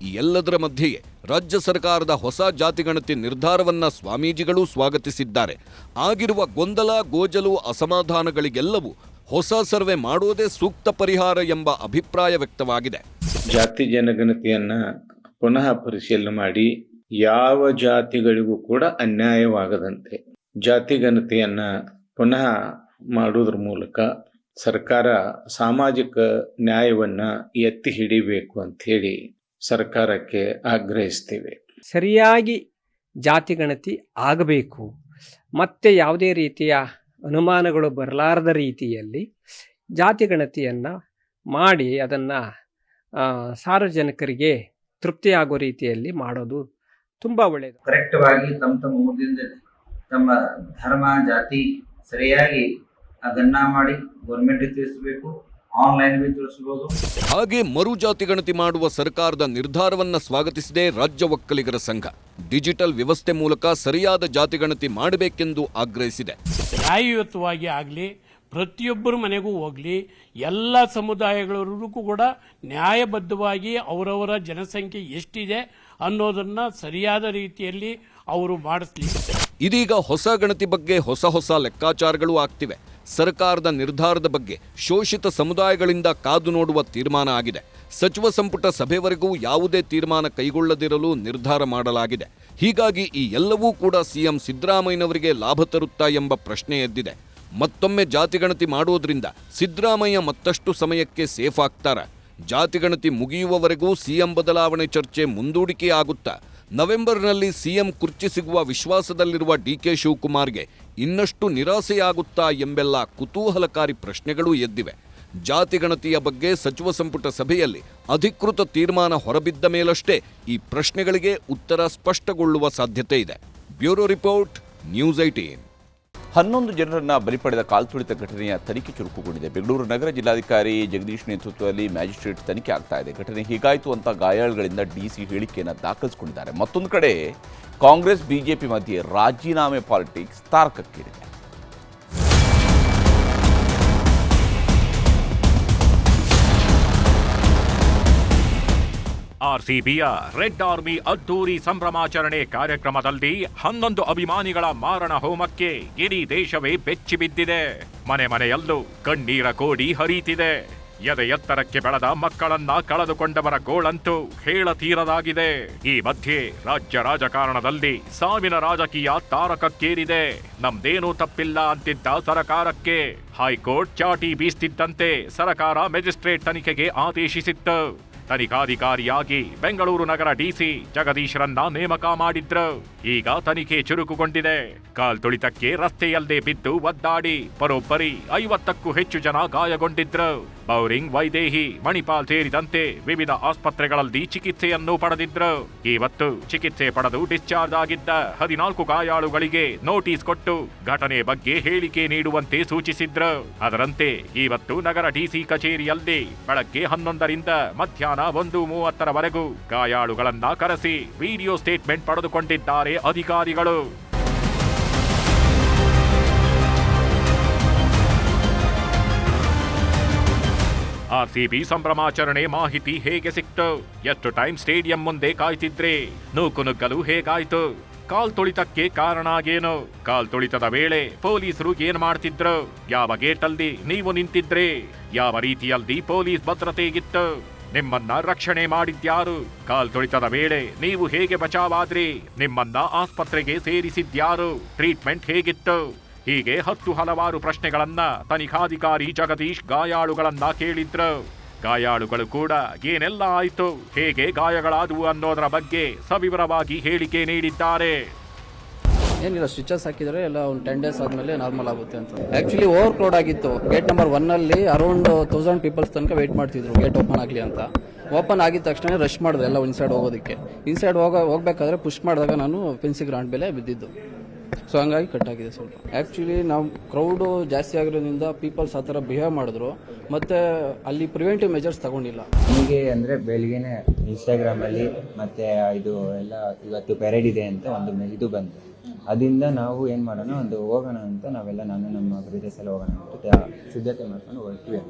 ಈ ಎಲ್ಲದರ ಮಧ್ಯೆಯೇ ರಾಜ್ಯ ಸರ್ಕಾರದ ಹೊಸ ಜಾತಿಗಣತಿ ನಿರ್ಧಾರವನ್ನ ಸ್ವಾಮೀಜಿಗಳು ಸ್ವಾಗತಿಸಿದ್ದಾರೆ. ಆಗಿರುವ ಗೊಂದಲ ಗೋಜಲು ಅಸಮಾಧಾನಗಳಿಗೆಲ್ಲವೂ ಹೊಸ ಸರ್ವೆ ಮಾಡುವುದೇ ಸೂಕ್ತ ಪರಿಹಾರ ಎಂಬ ಅಭಿಪ್ರಾಯ ವ್ಯಕ್ತವಾಗಿದೆ. ಜಾತಿ ಜನಗಣತಿಯನ್ನ ಪುನಃ ಪರಿಶೀಲನೆ ಮಾಡಿ ಯಾವ ಜಾತಿಗಳಿಗೂ ಕೂಡ ಅನ್ಯಾಯವಾಗದಂತೆ ಜಾತಿ ಗಣತಿಯನ್ನ ಪುನಃ ಮಾಡುವುದರ ಮೂಲಕ ಸರ್ಕಾರ ಸಾಮಾಜಿಕ ನ್ಯಾಯವನ್ನ ಎತ್ತಿ ಹಿಡಿಬೇಕು ಅಂತ ಹೇಳಿ ಸರ್ಕಾರಕ್ಕೆ ಆಗ್ರಹಿಸ್ತೇವೆ. ಸರಿಯಾಗಿ ಜಾತಿಗಣತಿ ಆಗಬೇಕು ಮತ್ತೆ ಯಾವುದೇ ರೀತಿಯ ಅನುಮಾನಗಳು ಬರಲಾರದ ರೀತಿಯಲ್ಲಿ ಜಾತಿಗಣತಿಯನ್ನು ಮಾಡಿ ಅದನ್ನು ಸಾರ್ವಜನಿಕರಿಗೆ ತೃಪ್ತಿಯಾಗೋ ರೀತಿಯಲ್ಲಿ ಮಾಡೋದು ತುಂಬ ಒಳ್ಳೆಯದು ಕರೆಕ್ಟ್ ಆಗಿ ತಮ್ಮ ತಮ್ಮ ಊರಿಂದ ತಮ್ಮ ಧರ್ಮ ಜಾತಿ ಸರಿಯಾಗಿ ಅದನ್ನ ಮಾಡಿ ಗೌರ್ಮೆಂಟ್ ತಿಳಿಸಬೇಕು ಹಾಗೆ ಮರು ಜಾತಿ ಗಣತಿ ಮಾಡುವ ಸರ್ಕಾರದ ನಿರ್ಧಾರವನ್ನ ಸ್ವಾಗತಿಸಿದೆ ರಾಜ್ಯ ಒಕ್ಕಲಿಗರ ಸಂಘ. ಡಿಜಿಟಲ್ ವ್ಯವಸ್ಥೆ ಮೂಲಕ ಸರಿಯಾದ ಜಾತಿ ಗಣತಿ ಮಾಡಬೇಕೆಂದು ಆಗ್ರಹಿಸಿದೆ. ನ್ಯಾಯಯುತವಾಗಿ ಆಗಲಿ ಪ್ರತಿಯೊಬ್ಬರ ಮನೆಗೂ ಹೋಗಲಿ ಎಲ್ಲ ಸಮುದಾಯಗಳವರಿಗೂ ಕೂಡ ನ್ಯಾಯಬದ್ಧವಾಗಿ ಅವರವರ ಜನಸಂಖ್ಯೆ ಎಷ್ಟಿದೆ ಅನ್ನೋದನ್ನ ಸರಿಯಾದ ರೀತಿಯಲ್ಲಿ ಅವರು ಮಾಡಿಸ್ಲಿ. ಇದೀಗ ಹೊಸ ಗಣತಿ ಬಗ್ಗೆ ಹೊಸ ಹೊಸ ಲೆಕ್ಕಾಚಾರಗಳು ಆಗ್ತಿವೆ. ಸರ್ಕಾರದ ನಿರ್ಧಾರದ ಬಗ್ಗೆ ಶೋಷಿತ ಸಮುದಾಯಗಳಿಂದ ಕಾದು ನೋಡುವ ತೀರ್ಮಾನ ಆಗಿದೆ. ಸಚಿವ ಸಂಪುಟ ಸಭೆವರೆಗೂ ಯಾವುದೇ ತೀರ್ಮಾನ ಕೈಗೊಳ್ಳದಿರಲು ನಿರ್ಧಾರ ಮಾಡಲಾಗಿದೆ. ಹೀಗಾಗಿ ಈ ಎಲ್ಲವೂ ಕೂಡ ಸಿಎಂ ಸಿದ್ದರಾಮಯ್ಯನವರಿಗೆ ಲಾಭ ತರುತ್ತಾ ಎಂಬ ಪ್ರಶ್ನೆ ಎದ್ದಿದೆ. ಮತ್ತೊಮ್ಮೆ ಜಾತಿಗಣತಿ ಮಾಡುವುದರಿಂದ ಸಿದ್ದರಾಮಯ್ಯ ಮತ್ತಷ್ಟು ಸಮಯಕ್ಕೆ ಸೇಫ್ ಆಗ್ತಾರ. ಜಾತಿಗಣತಿ ಮುಗಿಯುವವರೆಗೂ ಸಿಎಂ ಬದಲಾವಣೆ ಚರ್ಚೆ ಮುಂದೂಡಿಕೆ ಆಗುತ್ತಾ ನವೆಂಬರ್ನಲ್ಲಿ ಸಿಎಂ ಕುರ್ಚಿ ಸಿಗುವ ವಿಶ್ವಾಸದಲ್ಲಿರುವ ಡಿಕೆ ಶಿವಕುಮಾರ್ಗೆ ಇನ್ನಷ್ಟು ನಿರಾಸೆಯಾಗುತ್ತಾ ಎಂಬೆಲ್ಲ ಕುತೂಹಲಕಾರಿ ಪ್ರಶ್ನೆಗಳು ಎದ್ದಿವೆ. ಜಾತಿಗಣತಿಯ ಬಗ್ಗೆ ಸಚಿವ ಸಂಪುಟ ಸಭೆಯಲ್ಲಿ ಅಧಿಕೃತ ತೀರ್ಮಾನ ಹೊರಬಿದ್ದ ಮೇಲಷ್ಟೇ ಈ ಪ್ರಶ್ನೆಗಳಿಗೆ ಉತ್ತರ ಸ್ಪಷ್ಟಗೊಳ್ಳುವ ಸಾಧ್ಯತೆ ಇದೆ. ಬ್ಯೂರೋ ರಿಪೋರ್ಟ್, ನ್ಯೂಸ್ ಐಟೀನ್ ಹನ್ನೊಂದು ಜನರನ್ನ ಬಲಿ ಪಡೆದ ಕಾಲ್ತುಳಿತ ಘಟನೆಯ ತನಿಖೆ ಚುರುಕುಗೊಂಡಿದೆ. ಬೆಂಗಳೂರು ನಗರ ಜಿಲ್ಲಾಧಿಕಾರಿ ಜಗದೀಶ್ ನೇತೃತ್ವದಲ್ಲಿ ಮ್ಯಾಜಿಸ್ಟ್ರೇಟ್ ತನಿಖೆ ಆಗ್ತಾ ಇದೆ. ಘಟನೆ ಹೀಗಾಯಿತು ಅಂತ ಗಾಯಾಳುಗಳಿಂದ ಡಿಸಿ ಹೇಳಿಕೆಯನ್ನು ದಾಖಲಿಸಿಕೊಂಡಿದ್ದಾರೆ. ಮತ್ತೊಂದು ಕಡೆ ಕಾಂಗ್ರೆಸ್, ಬಿಜೆಪಿ ಮಧ್ಯೆ ರಾಜೀನಾಮೆ ಪಾಲಿಟಿಕ್ಸ್ ತಾರಕಕ್ಕೇರಿದೆ. ಆರ್ಸಿಬಿಯ ರೆಡ್ ಆರ್ಮಿ ಅದ್ದೂರಿ ಸಂಭ್ರಮಾಚರಣೆ ಕಾರ್ಯಕ್ರಮದಲ್ಲಿ ಹನ್ನೊಂದು ಅಭಿಮಾನಿಗಳ ಮಾರಣ ಹೋಮಕ್ಕೆ ಇಡೀ ದೇಶವೇ ಬೆಚ್ಚಿ ಬಿದ್ದಿದೆ. ಮನೆ ಮನೆಯಲ್ಲೂ ಕಣ್ಣೀರ ಕೋಡಿ ಹರಿಯುತ್ತಿದೆ ಎದೆ ಎತ್ತರಕ್ಕೆ ಬೆಳೆದ ಮಕ್ಕಳನ್ನ ಕಳೆದುಕೊಂಡವರ ಗೋಳಂತೂ ಹೇಳತೀರದಾಗಿದೆ ಈ ಮಧ್ಯೆ ರಾಜ್ಯ ರಾಜಕಾರಣದಲ್ಲಿ ಸಾವಿನ ರಾಜಕೀಯ ತಾರಕಕ್ಕೇರಿದೆ. ನಮ್ದೇನೂ ತಪ್ಪಿಲ್ಲ ಅಂತಿದ್ದ ಸರಕಾರಕ್ಕೆ ಹೈಕೋರ್ಟ್ ಚಾಟಿ ಬೀಸ್ತಿದ್ದಂತೆ ಸರಕಾರ ಮೆಜಿಸ್ಟ್ರೇಟ್ ತನಿಖೆಗೆ ಆದೇಶಿಸಿತ್ತು. ತನಿಖಾಧಿಕಾರಿಯಾಗಿ ಬೆಂಗಳೂರು ನಗರ ಡಿಸಿ ಜಗದೀಶ್ರನ್ನ ನೇಮಕ ಮಾಡಿದ್ರು. ಈಗ ತನಿಖೆ ಚುರುಕುಗೊಂಡಿದೆ. ಕಾಲ್ತುಳಿತಕ್ಕೆ ರಸ್ತೆಯಲ್ಲೇ ಬಿದ್ದು ಒದ್ದಾಡಿ ಬರೋಬ್ಬರಿ ಐವತ್ತಕ್ಕೂ ಹೆಚ್ಚು ಜನ ಗಾಯಗೊಂಡಿದ್ರು. ಬೌರಿಂಗ್ ವೈದೇಹಿ ಮಣಿಪಾಲ್ ಸೇರಿದಂತೆ ವಿವಿಧ ಆಸ್ಪತ್ರೆಗಳಲ್ಲಿ ಚಿಕಿತ್ಸೆಯನ್ನು ಪಡೆದಿದ್ರು. ಇವತ್ತು ಚಿಕಿತ್ಸೆ ಪಡೆದು ಡಿಸ್ಚಾರ್ಜ್ ಆಗಿದ್ದ ಹದಿನಾಲ್ಕು ಗಾಯಾಳುಗಳಿಗೆ ನೋಟಿಸ್ ಕೊಟ್ಟು ಘಟನೆ ಬಗ್ಗೆ ಹೇಳಿಕೆ ನೀಡುವಂತೆ ಸೂಚಿಸಿದ್ರು. ಅದರಂತೆ ಇವತ್ತು ನಗರ ಡಿಸಿ ಕಚೇರಿಯಲ್ಲಿ ಬೆಳಗ್ಗೆ ಹನ್ನೊಂದರಿಂದ ಮಧ್ಯಾಹ್ನ ಒಂದು ಮೂವತ್ತರವರೆಗೂ. ಗಾಯಾಳುಗಳನ್ನ ಕರೆಸಿ ವಿಡಿಯೋ ಸ್ಟೇಟ್ಮೆಂಟ್ ಪಡೆದುಕೊಂಡಿದ್ದಾರೆ ಅಧಿಕಾರಿಗಳು. ಆರ್ಸಿಬಿ ಸಂಭ್ರಮಾಚರಣೆ ಮಾಹಿತಿ ಹೇಗೆ ಸಿಕ್ತು? ಎಷ್ಟು ಟೈಮ್ ಸ್ಟೇಡಿಯಂ ಮುಂದೆ ಕಾಯ್ತಿದ್ರೆ? ನೂಕು ನುಗ್ಗಲು ಹೇಗಾಯ್ತು? ಕಾಲ್ ತುಳಿತಕ್ಕೆ ಕಾರಣ ಏನು? ಕಾಲ್ ತುಳಿತದ ವೇಳೆ ಪೊಲೀಸರು ಏನ್ ಮಾಡ್ತಿದ್ರು? ಯಾವ ಗೇಟಲ್ಲಿ ನೀವು ನಿಂತಿದ್ರೆ? ಯಾವ ರೀತಿಯಲ್ಲಿ ಪೊಲೀಸ್ ಭದ್ರತೆ ಇತ್ತು ನಿಮ್ಮನ್ನ ರಕ್ಷಣೆ ಮಾಡಿದ್ಯಾರು? ಕಾಲ್ ತುಳಿತದ ವೇಳೆ ನೀವು ಹೇಗೆ ಬಚಾವಾದ್ರಿ? ನಿಮ್ಮನ್ನ ಆಸ್ಪತ್ರೆಗೆ ಸೇರಿಸಿದ್ಯಾರು? ಟ್ರೀಟ್ಮೆಂಟ್ ಹೇಗಿತ್ತು? ಹೀಗೆ ಹತ್ತು ಹಲವಾರು ಪ್ರಶ್ನೆಗಳನ್ನ ತನಿಖಾಧಿಕಾರಿ ಜಗದೀಶ್ ಗಾಯಾಳುಗಳನ್ನ ಕೇಳಿದ್ರು. ಗಾಯಾಳುಗಳು ಕೂಡ ಏನೆಲ್ಲ ಆಯಿತು? ಹೇಗೆ ಗಾಯಗಳಾದವು ಅನ್ನೋದರ ಬಗ್ಗೆ ಸವಿವರವಾಗಿ ಹೇಳಿಕೆ ನೀಡಿದ್ದಾರೆ. ಏನಿಲ್ಲ ಸ್ವಿಚಸ್ ಹಾಕಿದ್ರೆ ಎಲ್ಲ ಒಂದು ಟೆನ್ ಡೇಸ್ ಆದಮೇಲೆ ನಾರ್ಮಲ್ ಆಗುತ್ತೆ ಅಂತ. ಆ್ಯಕ್ಚುಲಿ ಓವರ್ ಕ್ರೌಡ್ ಆಗಿತ್ತು ಗೇಟ್ ನಂಬರ್ ಒನ್ನಲ್ಲಿ ಅರೌಂಡ್ ತೌಸಂಡ್ ಪೀಪಲ್ಸ್ ತನಕ ವೇಟ್ ಮಾಡ್ತಿದ್ರು ಗೇಟ್ ಓಪನ್ ಆಗಲಿ ಅಂತ. ಓಪನ್ ಆಗಿದ ತಕ್ಷಣ ರಶ್ ಮಾಡಿದೆ ಎಲ್ಲ ಇನ್ಸೈಡ್ ಹೋಗೋದಕ್ಕೆ. ಇನ್ಸೈಡ್ ಹೋಗ, ಹೋಗ್ಬೇಕಾದ್ರೆ ಪುಷ್ ಮಾಡಿದಾಗ ನಾನು ಪೆನ್ಸಿ ಗ್ರಾಂಡ್ ಮೇಲೆ ಬಿದ್ದಿದ್ದು. ಸೊ ಹಂಗಾಗಿ ಕಟ್ ಆಗಿದೆ ಸ್ವಲ್ಪ ಆ್ಯಕ್ಚುಲಿ ನಾವು ಕ್ರೌಡು ಜಾಸ್ತಿ ಆಗಿರೋದ್ರಿಂದ ಪೀಪಲ್ಸ್ ಆ ಥರ ಬಿಹೇವ್ ಮಾಡಿದ್ರು. ಮತ್ತು ಅಲ್ಲಿ ಪ್ರಿವೆಂಟಿವ್ ಮೆಜರ್ಸ್ ತಗೊಂಡಿಲ್ಲ. ಹೀಗೆ ಅಂದರೆ ಬೆಳಿಗ್ಗೆನೆ ಇನ್ಸ್ಟಾಗ್ರಾಮಲ್ಲಿ ಮತ್ತು ಇದು ಎಲ್ಲ ಇವತ್ತು ಪೆರೇಡ್ ಇದೆ ಅಂತ ಒಂದು ಇದು ಬಂತು. ಅದರಿಂದ ನಾವು ಏನು ಮಾಡೋಣ, ಒಂದು ಹೋಗೋಣ ಅಂತ ನಾವೆಲ್ಲ ನಾನು, ನಮ್ಮ ಬ್ರದರ್ಸ್ ಎಲ್ಲ ಹೋಗೋಣ ಅಂತ ಸಿದ್ಧತೆ ಮಾಡ್ಕೊಂಡು ಹೊರಟ್ವಿ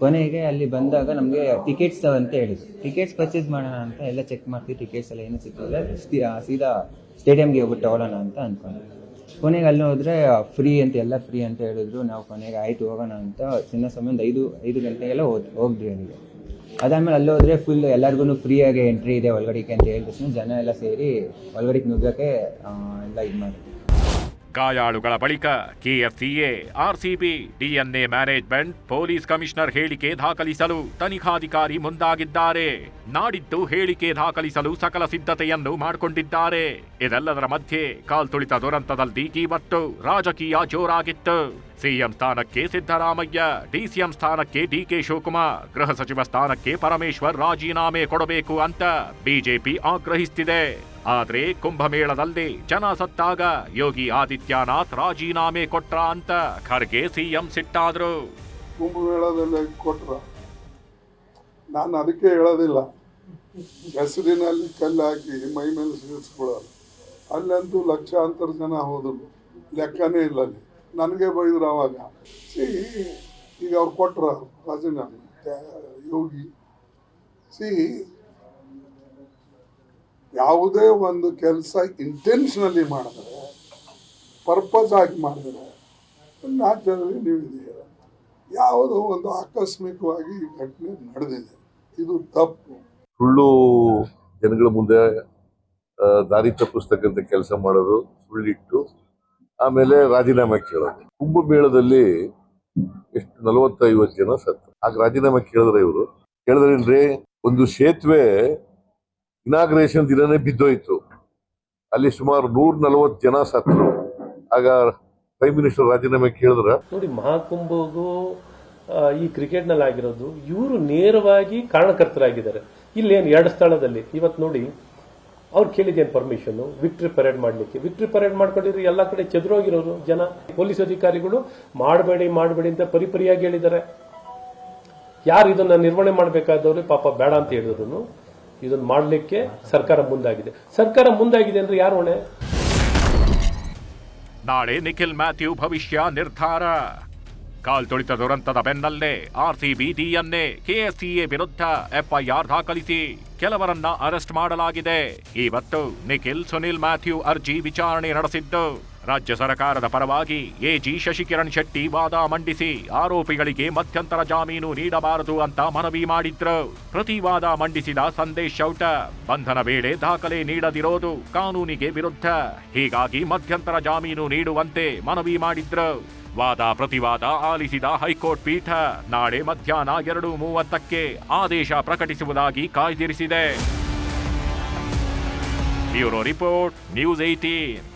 ಕೊನೆಗೆ ಅಲ್ಲಿ ಬಂದಾಗ ನಮಗೆ ಟಿಕೆಟ್ಸ್ ಅಂತ ಹೇಳಿದ್ರು ಟಿಕೆಟ್ಸ್ ಪರ್ಚೇಸ್ ಮಾಡೋಣ ಅಂತ ಎಲ್ಲ ಚೆಕ್ ಮಾಡ್ತೀವಿ ಟಿಕೆಟ್ಸ್ ಎಲ್ಲ ಏನು ಸಿಕ್ಕಿಲ್ಲ ಸೀದಾ ಸ್ಟೇಡಿಯಂಗೆ ಹೋಗ್ಬಿಟ್ಟು ಹೋಗೋಣ ಅಂತ ಅಂದ್ಕೊಂಡು ಕೊನೆಗೆ ಅಲ್ಲಿ ಹೋದ್ರೆ ಫ್ರೀ ಅಂತ, ಎಲ್ಲ ಫ್ರೀ ಅಂತ ಹೇಳಿದ್ರು. ನಾವು ಕೊನೆಗೆ ಆಯ್ತು, ಹೋಗೋಣ ಅಂತ. ಚಿನ್ನ ಸಂಬಂಧ ಐದು ಐದು ಗಂಟೆಗೆಲ್ಲ ಹೋದ್, ಹೋಗ್ದ್ವಿ ಅಲ್ಲಿಗೆ. ಅದಾದ್ಮೇಲೆ ಅಲ್ಲಿ ಹೋದ್ರೆ ಫುಲ್ ಎಲ್ಲರಿಗೂ ಫ್ರೀಯಾಗಿ ಎಂಟ್ರಿ ಇದೆ ಒಳಗಡೆಗೆ ಅಂತ ಹೇಳಿದ ಜನ ಎಲ್ಲ ಸೇರಿ ಒಳಗಡೆಗೆ ನುಗ್ಗಕ್ಕೆ ಎಲ್ಲ ಇದು ಮಾಡಿ. ಗಾಯಾಳುಗಳ ಬಳಿಕ KFCA, RCB, DNA management, police commissioner ಹೇಳಿಕೆ ದಾಖಲಿಸಲು ತನಿಖಾಧಿಕಾರಿ ಮುಂದಾಗಿದ್ದಾರೆ. ನಾಡಿದ್ದು ಹೇಳಿಕೆ ದಾಖಲಿಸಲು ಸಕಲ ಸಿದ್ಧತೆಯನ್ನು ಮಾಡಿಕೊಂಡಿದ್ದಾರೆ. ಇದೆಲ್ಲದರ ಮಧ್ಯೆ ಕಾಲ್ತುಳಿತ ದುರಂತದಲ್ಲಿ ಇವತ್ತು ರಾಜಕೀಯ ಜೋರಾಗಿತ್ತು. ಸಿಎಂ ಸ್ಥಾನಕ್ಕೆ ಸಿದ್ದರಾಮಯ್ಯ, ಡಿಸಿಎಂ ಸ್ಥಾನಕ್ಕೆ ಡಿಕೆ ಶಿವಕುಮಾರ್, ಗೃಹ ಸಚಿವ ಸ್ಥಾನಕ್ಕೆ ಪರಮೇಶ್ವರ್ ರಾಜೀನಾಮೆ ಕೊಡಬೇಕು ಅಂತ ಬಿಜೆಪಿ ಆಗ್ರಹಿಸುತ್ತಿದೆ ಆದರೆ ಕುಂಭಮೇಳದಲ್ಲಿ ಜನ ಸತ್ತಾಗ ಯೋಗಿ ಆದಿತ್ಯನಾಥ್ ರಾಜೀನಾಮೆ ಕೊಟ್ರ ಅಂತ ಖರ್ಗೆ ಸಿಎಂ ಸಿಟ್ಟಾದ್ರು. ಕುಂಭಮೇಳದಲ್ಲಿ ಕೊಟ್ರ? ನಾನು ಅದಕ್ಕೆ ಹೇಳೋದಿಲ್ಲ. ಹೆಸರಿನಲ್ಲಿ ಕಲ್ಲು ಹಾಕಿ ಮೈ ಮೇಲೆ ಸಿಗಿಸ್ಕೊಳ್ಳೋದು ಅಲ್ಲಂತೂ ಲಕ್ಷಾಂತರ ಜನ ಹೋದರು ಲೆಕ್ಕನೇ ಇಲ್ಲ ಅಲ್ಲಿ. ನನಗೆ ಬೈದ್ರು ಅವಾಗ. ಸಿ, ಈಗ ಅವ್ರು ಕೊಟ್ರ ರಾಜೀನಾಮೆ. ಯೋಗಿ. ಸಿ, ಯಾವುದೇ ಒಂದು ಕೆಲಸ ಇಂಟೆನ್ಷನಲಿ ಮಾಡಿದ್ರೆ ಪರ್ಪಸ್ ಆಗಿ ಮಾಡಿದ್ರೆ ನ್ಯಾಚುರಲಿ ನೀವು ಇದೆಯಾ ಯಾವುದೋ ಒಂದು ಆಕಸ್ಮಿಕವಾಗಿ ಈ ಘಟನೆ ನಡೆದಿದೆ. ಇದು ತಪ್ಪು. ಸುಳ್ಳು ಜನಗಳ ಮುಂದೆ ದಾರಿ ತಪ್ಪಿಸ್ತಕ್ಕಂಥ ಕೆಲಸ ಮಾಡೋದು ಸುಳ್ಳಿಟ್ಟು ಆಮೇಲೆ ರಾಜೀನಾಮೆ ಕೇಳೋದು. ಕುಂಭಮೇಳದಲ್ಲಿ ಎಷ್ಟು ನಲವತ್ತೈವತ್ತು ಜನ ಸತ್ತು. ಆಗ ರಾಜೀನಾಮೆ ಕೇಳಿದ್ರೆ ಇವರು ಕೇಳಿದ್ರೇನ್ರಿ ಒಂದು ಸೇತುವೆ ಇನಾಗ್ರೇಷನ್ ದಿನನೇ ಬಿದ್ದೋಯ್ತು. ಅಲ್ಲಿ ಸುಮಾರು ನೂರ ನಲವತ್ತು ಜನ ಸತ್ತು. ಆಗ ಪ್ರೈಮ್ ಮಿನಿಸ್ಟರ್ ರಾಜೀನಾಮೆ ಕೇಳಿದ್ರ. ನೋಡಿ ಮಹಾಕುಂಭಗೂ ಈ ಕ್ರಿಕೆಟ್ನಲ್ಲಿ ಆಗಿರೋದು ಇವರು ನೇರವಾಗಿ ಕಾರಣಕರ್ತರಾಗಿದ್ದಾರೆ. ಇಲ್ಲೇನು ಎರಡು ಸ್ಥಳದಲ್ಲಿ. ಇವತ್ತು ನೋಡಿ, ಅವ್ರು ಕೇಳಿದ್ದೇನು ಪರ್ಮಿಷನ್ ವಿಕ್ಟ್ರಿ ಪರೇಡ್ ಮಾಡಲಿಕ್ಕೆ. ವಿಕ್ಟ್ರಿ ಪರೇಡ್ ಮಾಡ್ಕೊಂಡಿದ್ರು ಎಲ್ಲ ಕಡೆ ಚದುರೋಗಿರೋರು ಜನ. ಪೊಲೀಸ್ ಅಧಿಕಾರಿಗಳು, ಮಾಡಬೇಡಿ ಮಾಡಬೇಡಿ ಅಂತ ಪರಿಪರಿಯಾಗಿ ಹೇಳಿದ್ದಾರೆ. ಯಾರು ಇದನ್ನ ನಿರ್ವಹಣೆ ಮಾಡಬೇಕಾದವರು ಪಾಪ ಬೇಡ ಅಂತ ಹೇಳಿದ್ರು ಇದನ್ನ ಮಾಡಲಿಕ್ಕೆ ಸರ್ಕಾರ ಮುಂದಾಗಿದೆ. ಸರ್ಕಾರ ಮುಂದಾಗಿದೆ ಅಂದ್ರೆ ಯಾರು ಹೊಣೆ? ನಾಳೆ ನಿಖಿಲ್ ಮ್ಯಾಥ್ಯೂ ಭವಿಷ್ಯ ನಿರ್ಧಾರ. ಕಾಲ್ತುಳಿತ ದುರಂತದ ಬೆನ್ನಲ್ಲೇ ಆರ್ಸಿಬಿಡಿಯನ್ನೇ ಕೆಎಸ್ಸಿಎ ವಿರುದ್ಧ ಎಫ್ಐಆರ್ ದಾಖಲಿಸಿ ಕೆಲವರನ್ನ ಅರೆಸ್ಟ್ ಮಾಡಲಾಗಿದೆ. ಇವತ್ತು ನಿಖಿಲ್ ಸುನಿಲ್ ಮ್ಯಾಥ್ಯೂ ಅರ್ಜಿ ವಿಚಾರಣೆ ನಡೆಸಿದ್ದು. ರಾಜ್ಯ ಸರ್ಕಾರದ ಪರವಾಗಿ ಎಜಿ ಶಶಿಕಿರಣ್ ಶೆಟ್ಟಿ ವಾದ ಮಂಡಿಸಿ ಆರೋಪಿಗಳಿಗೆ ಮಧ್ಯಂತರ ಜಾಮೀನು ನೀಡಬಾರದು ಅಂತ ಮನವಿ ಮಾಡಿದ್ರು. ಪ್ರತಿವಾದ ಮಂಡಿಸಿದ ಸಂದೇಶ್ ಚೌಟ ಬಂಧನ ವೇಳೆ ದಾಖಲೆ ನೀಡದಿರೋದು ಕಾನೂನಿಗೆ ವಿರುದ್ಧ. ಹೀಗಾಗಿ ಮಧ್ಯಂತರ ಜಾಮೀನು ನೀಡುವಂತೆ ಮನವಿ ಮಾಡಿದ್ರು. ವಾದ ಪ್ರತಿವಾದ ಆಲಿಸಿದ ಹೈಕೋರ್ಟ್ ಪೀಠ ನಾಳೆ ಮಧ್ಯಾಹ್ನ ಎರಡು ಮೂವತ್ತಕ್ಕೆ ಆದೇಶ ಪ್ರಕಟಿಸುವುದಾಗಿ ಕಾಯ್ದಿರಿಸಿದೆ. Bureau report, news eighteen